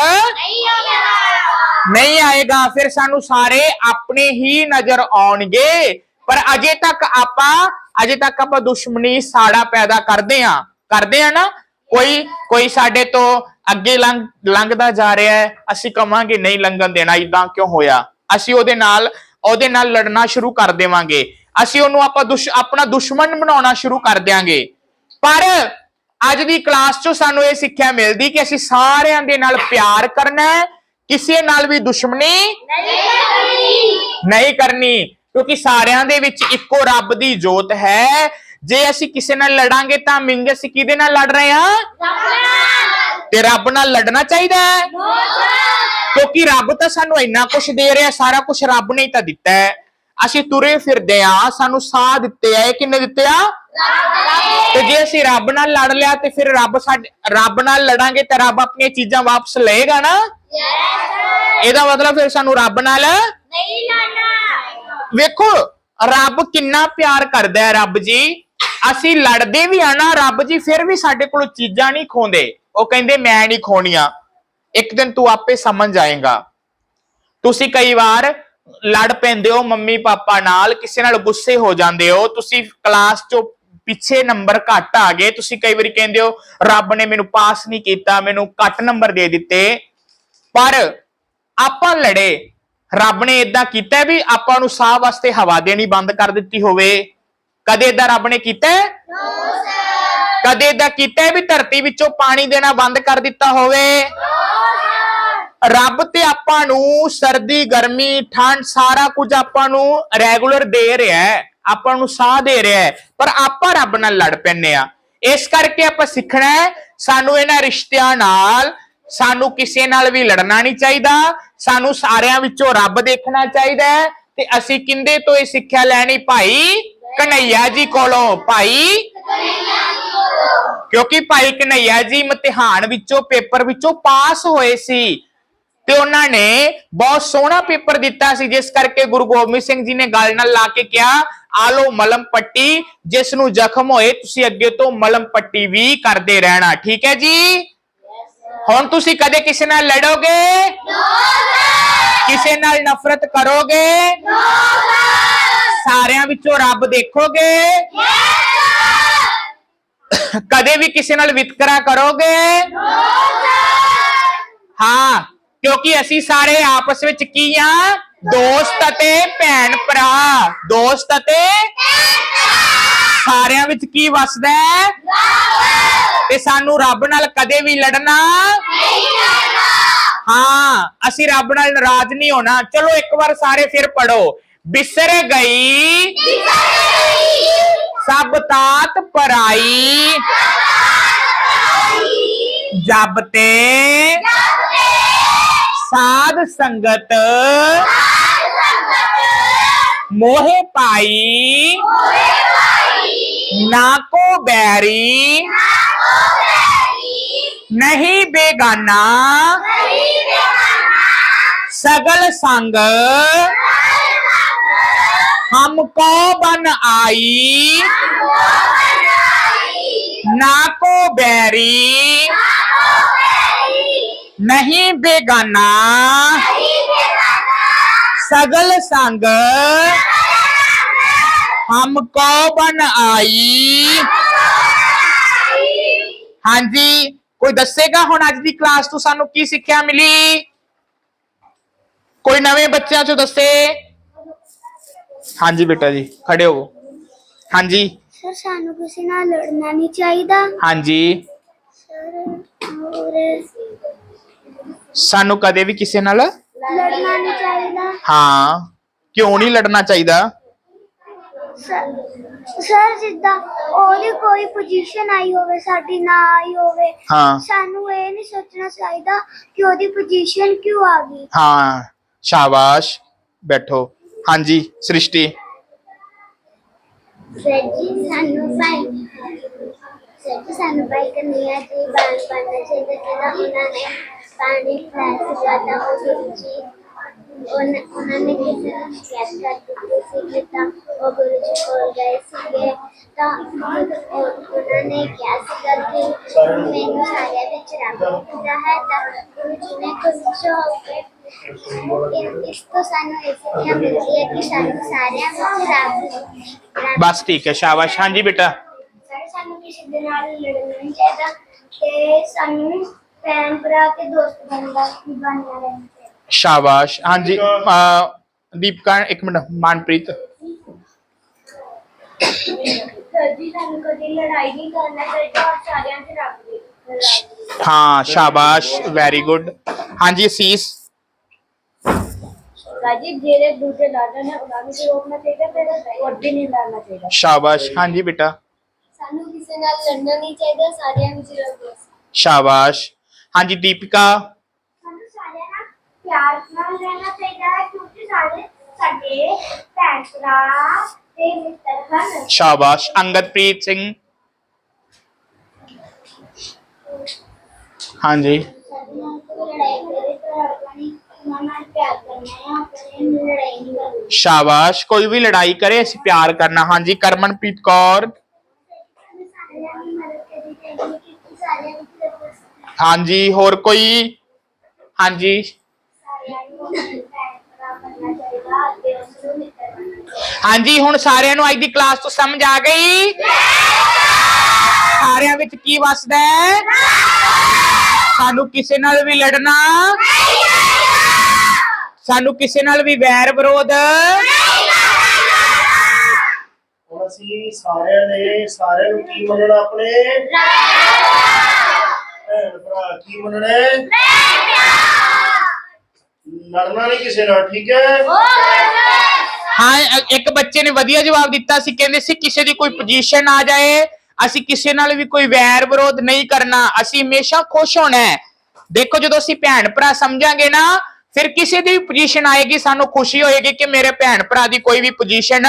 S1: ਨਹੀਂ ਆਏਗਾ। ਫਿਰ ਸਾਨੂੰ ਸਾਰੇ ਆਪਣੇ ਹੀ ਨਜ਼ਰ ਆਉਣਗੇ। ਪਰ ਅਜੇ ਤੱਕ ਆਪਾਂ ਅਜੇ ਤੱਕ ਆਪਾਂ ਦੁਸ਼ਮਣੀ ਸਾੜਾ ਪੈਦਾ ਕਰਦੇ ਆ ਕਰਦੇ ਆ ਨਾ? ਕੋਈ ਕੋਈ ਸਾਡੇ ਤੋਂ ਅੱਗੇ ਲੰਘ ਲੰਘਦਾ ਜਾ ਰਿਹਾ ਹੈ ਅਸੀਂ ਕਵਾਂਗੇ ਨਹੀਂ ਲੰਘਣ ਦੇਣਾ ਇਦਾਂ ਕਿਉਂ ਹੋਇਆ? ਅਸੀਂ ਉਹਦੇ ਨਾਲ ਉਹਦੇ ਨਾਲ ਲੜਨਾ ਸ਼ੁਰੂ ਕਰ ਦੇਵਾਂਗੇ। ਅਸੀਂ ਉਹਨੂੰ ਆਪਾਂ ਦੁਸ਼ ਆਪਣਾ ਦੁਸ਼ਮਣ ਬਣਾਉਣਾ ਸ਼ੁਰੂ ਕਰ ਦਿਆਂਗੇ। ਪਰ ਅੱਜ ਦੀ ਕਲਾਸ 'ਚੋਂ ਸਾਨੂੰ ਇਹ ਸਿੱਖਿਆ ਮਿਲਦੀ ਕਿ ਅਸੀਂ ਸਾਰਿਆਂ ਦੇ ਨਾਲ ਪਿਆਰ ਕਰਨਾ ਹੈ ਕਿਸੇ ਨਾਲ ਵੀ ਦੁਸ਼ਮਣੀ ਨਹੀਂ ਕਰਨੀ। ਕਿਉਂਕਿ ਸਾਰਿਆਂ ਦੇ ਵਿੱਚ ਇੱਕੋ ਰੱਬ ਦੀ ਜੋਤ ਹੈ। ਜੇ ਅਸੀਂ ਕਿਸੇ ਨਾਲ ਲੜਾਂਗੇ ਤਾਂ ਮਿੰਗੇ ਅਸੀਂ ਕਿਹਦੇ ਨਾਲ ਲੜ ਰਹੇ ਹਾਂ? ਤੇ ਰੱਬ ਨਾਲ ਲੜਨਾ ਚਾਹੀਦਾ ਹੈ। ਕਿਉਂਕਿ ਰੱਬ ਤਾਂ ਸਾਨੂੰ ਇੰਨਾ ਕੁਝ ਦੇ ਰਿਹਾ, ਸਾਰਾ ਕੁਝ ਰੱਬ ਨੇ ਹੀ ਤਾਂ ਦਿੱਤਾ ਹੈ। ਅਸੀਂ ਤੁਰੇ ਫਿਰਦੇ ਆ ਸਾਨੂੰ ਸਾਹ ਦਿੱਤੇ ਆ, ਇਹ ਕਿੰਨੇ ਦਿੱਤੇ ਆ? ਤੇ ਜੇ ਅਸੀਂ ਰੱਬ ਨਾਲ ਲੜ ਲਿਆ, ਤੇ ਫਿਰ ਰੱਬ ਸਾਡੇ ਰੱਬ ਨਾਲ ਲੜਾਂਗੇ ਤਾਂ ਰੱਬ ਆਪਣੀਆਂ ਚੀਜ਼ਾਂ ਵਾਪਸ ਲਏਗਾ ਨਾ? ਇਹਦਾ ਮਤਲਬ ਫਿਰ ਸਾਨੂੰ ਰੱਬ ਨਾਲ ਵੇਖੋ, ਰੱਬ ਕਿੰਨਾ ਪਿਆਰ ਕਰਦਾ ਹੈ ਰੱਬ ਜੀ। ਅਸੀਂ ਲੜਦੇ ਵੀ ਆ ਨਾ, ਰੱਬ ਜੀ ਫਿਰ ਵੀ ਸਾਡੇ ਕੋਲ ਚੀਜ਼ਾਂ ਨਹੀਂ ਖੋਂਦੇ। ਉਹ ਕਹਿੰਦੇ, ਮੈਂ ਨਹੀਂ ਖੋਣੀਆਂ। ਇੱਕ ਦਿਨ ਤੂੰ ਆਪੇ ਸਮਝ ਜਾਏਗਾ। ਤੁਸੀਂ ਕਈ ਵਾਰ ਲੜ ਪੈਂਦੇ ਹੋ, ਮੰਮੀ ਪਾਪਾ ਨਾਲ, ਕਿਸੇ ਨਾਲ ਗੁੱਸੇ ਹੋ ਜਾਂਦੇ ਹੋ। ਤੁਸੀਂ ਕਲਾਸ ਚੋਂ ਪਿੱਛੇ ਨੰਬਰ ਘੱਟ ਆ ਗਏ। ਤੁਸੀਂ ਕਈ ਵਾਰੀ ਕਹਿੰਦੇ ਹੋ, ਰੱਬ ਨੇ ਮੈਨੂੰ ਪਾਸ ਨਹੀਂ ਕੀਤਾ, ਮੈਨੂੰ ਘੱਟ ਨੰਬਰ ਦੇ ਦਿੱਤੇ। ਪਰ ਆਪਾਂ ਲੜੇ। ਰੱਬ ਨੇ ਇਦਾਂ ਕੀਤਾ ਵੀ ਆਪਾਂ ਨੂੰ ਸਾਹ ਵਾਸਤੇ ਹਵਾ ਦੇਣੀ ਬੰਦ ਕਰ ਦਿੱਤੀ ਹੋਵੇ। ਕਦੇ ਇਦਾਂ ਰੱਬ ਨੇ ਕੀਤਾ? ਕਦੇ ਇਦਾਂ ਕੀਤਾ ਵੀ ਧਰਤੀ ਵਿੱਚੋਂ ਪਾਣੀ ਦੇਣਾ ਬੰਦ ਕਰ ਦਿੱਤਾ ਹੋਵੇ? ਰੱਬ ਤੇ ਆਪਾਂ ਨੂੰ ਸਰਦੀ, ਗਰਮੀ, ਠੰਡ ਸਾਰਾ ਕੁਝ ਆਪਾਂ ਨੂੰ ਰੈਗੂਲਰ ਦੇ ਰਿਹਾ ਹੈ। ਆਪਾਂ ਨੂੰ ਸਾਹ ਦੇ ਰਿਹਾ ਹੈ। ਪਰ ਆਪਾਂ ਰੱਬ ਨਾਲ ਲੜ ਪੈਂਦੇ ਆ ਇਸ ਕਰਕੇ ਆਪਾਂ ਸਿੱਖਣਾ ਹੈ, ਸਾਨੂੰ ਇਹਨਾਂ ਰਿਸ਼ਤਿਆਂ ਨਾਲ ਸਾਨੂੰ ਕਿਸੇ ਨਾਲ ਵੀ ਲੜਨਾ ਨਹੀਂ ਚਾਹੀਦਾ। ਸਾਨੂੰ ਸਾਰਿਆਂ ਵਿੱਚੋਂ ਰੱਬ ਦੇਖਣਾ ਚਾਹੀਦਾ ਹੈ। ਤੇ ਅਸੀਂ ਕਿੰਦੇ ਤੋਂ ਇਹ ਸਿੱਖਿਆ ਲੈਣੀ? ਭਾਈ ਕਨਈਆ ਜੀ ਕੋਲੋਂ। ਭਾਈ ਕਿਉਂਕਿ ਭਾਈ ਕਨਈਆ ਜੀ ਇਮਤਿਹਾਨ ਵਿੱਚੋਂ ਪੇਪਰ ਵਿੱਚੋਂ ਪਾਸ ਹੋਏ ਸੀ ਤੇ ਉਹਨਾਂ ਨੇ ਬਹੁਤ ਸੋਹਣਾ ਪੇਪਰ ਦਿੱਤਾ ਸੀ, ਜਿਸ ਕਰਕੇ ਗੁਰੂ ਗੋਬਿੰਦ ਸਿੰਘ ਜੀ ਨੇ ਗੱਲ ਨਾਲ ਲਾ ਕੇ ਕਿਹਾ, ਆ ਮਲਮ ਪੱਟੀ, ਜਿਸ ਨੂੰ ਜ਼ਖਮ ਹੋਏ ਤੁਸੀਂ ਅੱਗੇ ਤੋਂ ਮਲਮ ਪੱਟੀ ਵੀ ਕਰਦੇ ਰਹਿਣਾ। ਠੀਕ ਹੈ ਜੀ? ਹੁਣ ਤੁਸੀਂ ਕਦੇ ਕਿਸੇ ਨਾਲ ਲੜੋਗੇ? ਕਿਸੇ ਨਾਲ ਨਫ਼ਰਤ ਕਰੋਗੇ? ਸਾਰਿਆਂ ਵਿੱਚੋਂ ਰੱਬ ਦੇਖੋਗੇ? ਕਦੇ ਵੀ ਕਿਸੇ ਨਾਲ ਵਿਤਕਰਾ ਕਰੋਗੇ? ਹਾਂ, ਕਿਉਂਕਿ ਅਸੀਂ ਸਾਰੇ ਆਪਸ ਵਿੱਚ ਕੀ ਆ? ਦੋਸਤ ਅਤੇ ਭੈਣ ਭਰਾ। ਦੋਸਤ ਅਤੇ ਸਾਰਿਆਂ ਵਿੱਚ ਕੀ ਵਸਦਾ ਹੈ? ਤੇ ਸਾਨੂੰ ਰੱਬ ਨਾਲ ਕਦੇ ਵੀ ਲੜਨਾ ਹਾਂ, ਅਸੀਂ ਰੱਬ ਨਾਲ ਨਾਰਾਜ਼ ਨਹੀਂ ਹੋਣਾ। ਚਲੋ ਇੱਕ ਵਾਰ ਸਾਰੇ ਫਿਰ ਪੜੋ ਬਿਸਰ ਗਈ। ਸਭ ਤਾਤ ਪਰਾਈ। ਜਬ ਤੇ ਸਾਧ ਸੰਗਤ ਮੋਹਿ ਪਾਈ। ਨਾ ਕੋ ਬੈਰੀ। ਨਹੀਂ ਬੇਗਾਨਾ। ਸਗਲ ਸੰਗ हमको बन आई ना को बैरी। नहीं बेगाना। सगल संग। हमको बन आई हाँ जी, कोई दसेगा हम अज की क्लास? तो सू की सिक्ख्या मिली? कोई नवे बच्चों चो दसे ਹਾਂਜੀ ਬੇਟਾ ਜੀ ਖੜੇ ਹੋ ਹਾਂਜੀ।
S4: ਸਰ ਸਾਨੂੰ ਕਿਸੇ ਨਾਲ ਲੜਨਾ ਨਹੀਂ ਚਾਹੀਦਾ।
S1: ਹਾਂਜੀ।
S4: ਸਰ
S1: ਸਾਨੂੰ ਕਦੇ ਵੀ ਕਿਸੇ ਨਾਲ
S4: ਲੜਨਾ ਨਹੀਂ ਚਾਹੀਦਾ।
S1: ਹਾਂ ਕਿਉਂ ਨਹੀਂ ਲੜਨਾ ਚਾਹੀਦਾ?
S4: ਸਰ ਜਿੱਦਾਂ ਉਹਦੀ ਕੋਈ ਪੋਜੀਸ਼ਨ ਆਈ ਹੋਵੇ ਸਾਡੀ ਨਾ ਆਈ ਹੋਵੇ
S1: ਹਾਂ।
S4: ਸਾਨੂੰ ਇਹ ਨਹੀਂ ਸੋਚਣਾ ਚਾਹੀਦਾ ਕਿ ਉਹਦੀ ਪੋਜੀਸ਼ਨ ਕਿਉਂ ਆ ਗਈ।
S1: ਹਾਂ ਸ਼ਾਬਾਸ਼। ਬੈਠੋ। ਹਾਂਜੀ, ਸ੍ਰਿਸ਼ਟੀ।
S4: ਸਰ ਜੀ, ਸਾਨੂੰ ਭਾਈ ਸਰ ਜੀ, ਸਾਨੂੰ ਭਾਈ ਕਨਿਆ ਜੀ ਬਾਣ ਬਣਨਾ ਚਾਹੀਦਾ ਜਿਹੜਾ ਉਹਨਾਂ ਨੇ ਪਾਣੀ ਫਲੈਸ਼ ਕਰਦਾ ਉਹਦੇ ਵਿੱਚ ਉਹਨਾਂ ਉਹਨਾਂ ਨੇ ਕਿਸੇ ਨੂੰ ਸ਼ਿਕਾਇਤ ਕਰ ਦਿੱਤੀ ਸੀ ਤਾਂ ਉਹ ਗੁਰੂ ਜੀ ਕੋਲ ਗਏ ਸੀਗੇ। ਤਾਂ ਉਹਨਾਂ ਨੇ ਕਿਹਾ ਸੀਗਾ ਕਿ ਮੈਨੂੰ ਸਾਰਿਆਂ ਵਿੱਚ ਰੱਬ ਹੁੰਦਾ ਹੈ, ਤਾਂ ਗੁਰੂ ਜੀ ਨੇ ਖੁਸ਼ ਹੋ ਕੇ ਇਹ- ਇਸ ਤੋਂ ਸਾਨੂੰ ਇਹ ਸਿੱਖਿਆ ਮਿਲਦੀ ਹੈ ਕਿ ਸਾਨੂੰ ਸਾਰਿਆਂ ਵਿੱਚ ਰੱਬ ਰੱਬ
S1: ਬਸ ਠੀਕ ਹੈ ਸ਼ਾਬਾਸ਼ ਹਾਂਜੀ ਬੇਟਾ
S4: ਸਰ ਸਾਨੂੰ ਕਿਸੇ ਦੇ ਨਾਲ ਲੜਨਾ ਨਹੀਂ ਚਾਹੀਦਾ ਤੇ ਸਾਨੂੰ ਭੈਣ ਭਰਾ ਤੇ ਦੋਸਤ ਬਣਦਾ ਬਣਨਾ ਰਹਿਣਾ ਚਾਹੀਦਾ
S1: ਸ਼ਾਬਾਸ਼ ਹਾਂਜੀ ਅਹ, ਦੀਪਕਾ ਇੱਕ ਮਿੰਟ ਮਨਪ੍ਰੀਤ
S3: ਸਰ ਜੀ ਸਾਨੂੰ ਕਦੀ ਲੜਾਈ ਨਹੀਂ ਕਰਨਾ ਚਾਹੀਦਾ ਔਰ ਸਾਰਿਆਂ ਦੇ ਰੱਬ ਦੀ ਲੜਾਈ
S1: ਹਾਂ ਸ਼ਾਬਾਸ਼ ਵੈਰੀ ਗੁੱਡ ਹਾਂਜੀ ਸੀਸ
S3: ਰਾਜੀ ਜਿਹੜੇ ਦੂਜੇ ਲੜਦੇ ਨੇ ਉਹਨਾਂ ਨੂੰ ਵੀ ਰੋਕਣਾ ਚਾਹੀਦਾ ਤੇ ਹੋਰ ਵੀ ਨਹੀਂ ਲੜਨਾ ਚਾਹੀਦਾ
S1: ਸ਼ਾਬਾਸ਼ ਹਾਂਜੀ ਬੇਟਾ
S4: ਸਾਨੂੰ ਕਿਸੇ ਨਾਲ ਲੜਨਾ ਨਹੀਂ ਚਾਹੀਦਾ ਸਾਰਿਆਂ ਵਿੱਚ ਰਹੋ
S1: ਸ਼ਾਬਾਸ਼ ਹਾਂਜੀ ਦੀਪਿਕਾ
S2: ਸਾਨੂੰ ਸਾਰਿਆਂ ਨਾਲ ਪਿਆਰ ਨਾਲ ਰਹਿਣਾ ਚਾਹੀਦਾ ਹੈ ਕਿਉਂਕਿ ਸਾਰੇ ਸਾਡੇ ਭੈਣ ਭਰਾ ਤੇ ਮਿੱਤਰ ਹਨ
S1: ਸ਼ਾਬਾਸ਼ ਅੰਗਦਪ੍ਰੀਤ ਸਿੰਘ ਹਾਂਜੀ
S4: ਸਾਡੇ ਨਾਲ ਕੋਈ ਲੜਾਈ ਕਰੇ ਤਾਂ ਆਪਾਂ ਨੇ ਉਹਨਾਂ ਨਾਲ ਪਿਆਰ ਕਰਨਾ ਹੈ ਆਪਣੇ ਨਾਲ ਲੜਾਈ ਨਹੀਂ ਕਰਨੀ
S1: ਸ਼ਾਬਾਸ਼ ਕੋਈ ਵੀ ਲੜਾਈ ਕਰੇ ਅਸੀਂ ਪਿਆਰ ਕਰਨਾ। ਹਾਂਜੀ ਕਰਮਨਪ੍ਰੀਤ ਕੌਰ।
S4: ਸਾਨੂੰ ਸਾਰਿਆਂ ਦੀ ਮਦਦ ਕਰਨੀ ਚਾਹੀਦੀ ਹੈ ਕਿਉਂਕਿ ਸਾਰਿਆਂ ਵਿੱਚ ਰਹੋ
S1: ਹਾਂਜੀ ਹੋਰ ਕੋਈ? ਹਾਂਜੀ।
S4: ਸਾਰਿਆਂ ਨੂੰ ਭੈਣ ਭਰਾ ਬਣਨਾ ਚਾਹੀਦਾ ਤੇ ਉਸ ਨੂੰ ਮਿੱਤਰ ਬਣਨਾ ਚਾਹੀਦਾ
S1: ਹਾਂਜੀ ਹੁਣ ਸਾਰਿਆਂ ਨੂੰ ਅੱਜ ਦੀ ਕਲਾਸ ਤੋਂ ਸਮਝ ਆ ਗਈ? ਸਾਰਿਆਂ ਵਿੱਚ ਕੀ ਵਸਦਾ ਹੈ? ਸਾਨੂੰ ਕਿਸੇ ਨਾਲ ਵੀ ਲੜਨਾ? ਸਾਨੂੰ ਕਿਸੇ ਨਾਲ ਵੀ ਵੈਰ ਵਿਰੋਧ
S5: ਹੁਣ ਅਸੀਂ ਸਾਰਿਆਂ ਨੇ ਸਾਰਿਆਂ ਨੂੰ ਕੀ ਮੰਨਣਾ ਆਪਣੇ? ਭੈਣ ਭਰਾ ਕੀ ਮੰਨਣੇ ਲੜਨਾ ਨਹੀਂ ਕਿਸੇ ਨਾਲ ਠੀਕ ਹੈ?
S1: ਇੱਕ ਬੱਚੇ ਨੇ ਵਧੀਆ ਜਵਾਬ ਦਿੱਤਾ ਸੀ ਕਹਿੰਦੇ ਸੀ ਕਿਸੇ ਦੀ ਕੋਈ ਪੋਜੀਸ਼ਨ ਆ ਜਾਏ ਅਸੀਂ ਕਿਸੇ ਨਾਲ ਵੀ ਕੋਈ ਵੈਰ ਵਿਰੋਧ ਨਹੀਂ ਕਰਨਾ ਅਸੀਂ ਹਮੇਸ਼ਾ ਖੁਸ਼ ਹੋਣਾ ਹੈ। ਦੇਖੋ ਜਦੋਂ ਅਸੀਂ ਭੈਣ ਭਰਾ ਸਮਝਾਂਗੇ ਨਾ ਫਿਰ ਕਿਸੇ ਦੀ ਵੀ ਪੋਜੀਸ਼ਨ ਆਏਗੀ, ਸਾਨੂੰ ਖੁਸ਼ੀ ਹੋਏਗੀ ਕਿ ਮੇਰੇ ਭੈਣ ਭਰਾ ਦੀ ਕੋਈ ਵੀ ਪੋਜੀਸ਼ਨ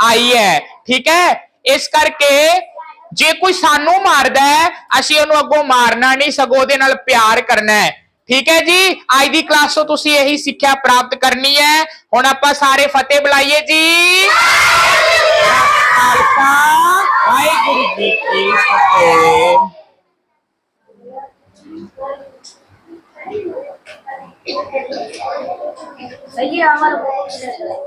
S1: ਆਈ ਹੈ। ਠੀਕ ਹੈ? ਇਸ ਕਰਕੇ ਜੇ ਕੋਈ ਸਾਨੂੰ ਮਾਰਦਾ ਹੈ, ਅਸੀਂ ਉਹਨੂੰ ਅੱਗੋਂ ਮਾਰਨਾ ਨਹੀਂ, ਸਗੋਂ ਉਹਦੇ ਨਾਲ ਪਿਆਰ ਕਰਨਾ ਹੈ। ਠੀਕ ਹੈ ਜੀ? ਅੱਜ ਦੀ ਕਲਾਸ ਤੋਂ ਤੁਸੀਂ ਇਹੀ ਸਿੱਖਿਆ ਪ੍ਰਾਪਤ ਕਰਨੀ ਹੈ। ਹੁਣ ਆਪਾਂ ਸਾਰੇ ਫਤਿਹ ਬੁਲਾਈਏ ਜੀ। ਖਾਲਸਾ। ਵਾਹਿਗੁਰੂ ਜੀ ਕੀ ਫਤਿਹ।
S3: सही है हमारा बहुत अच्छा है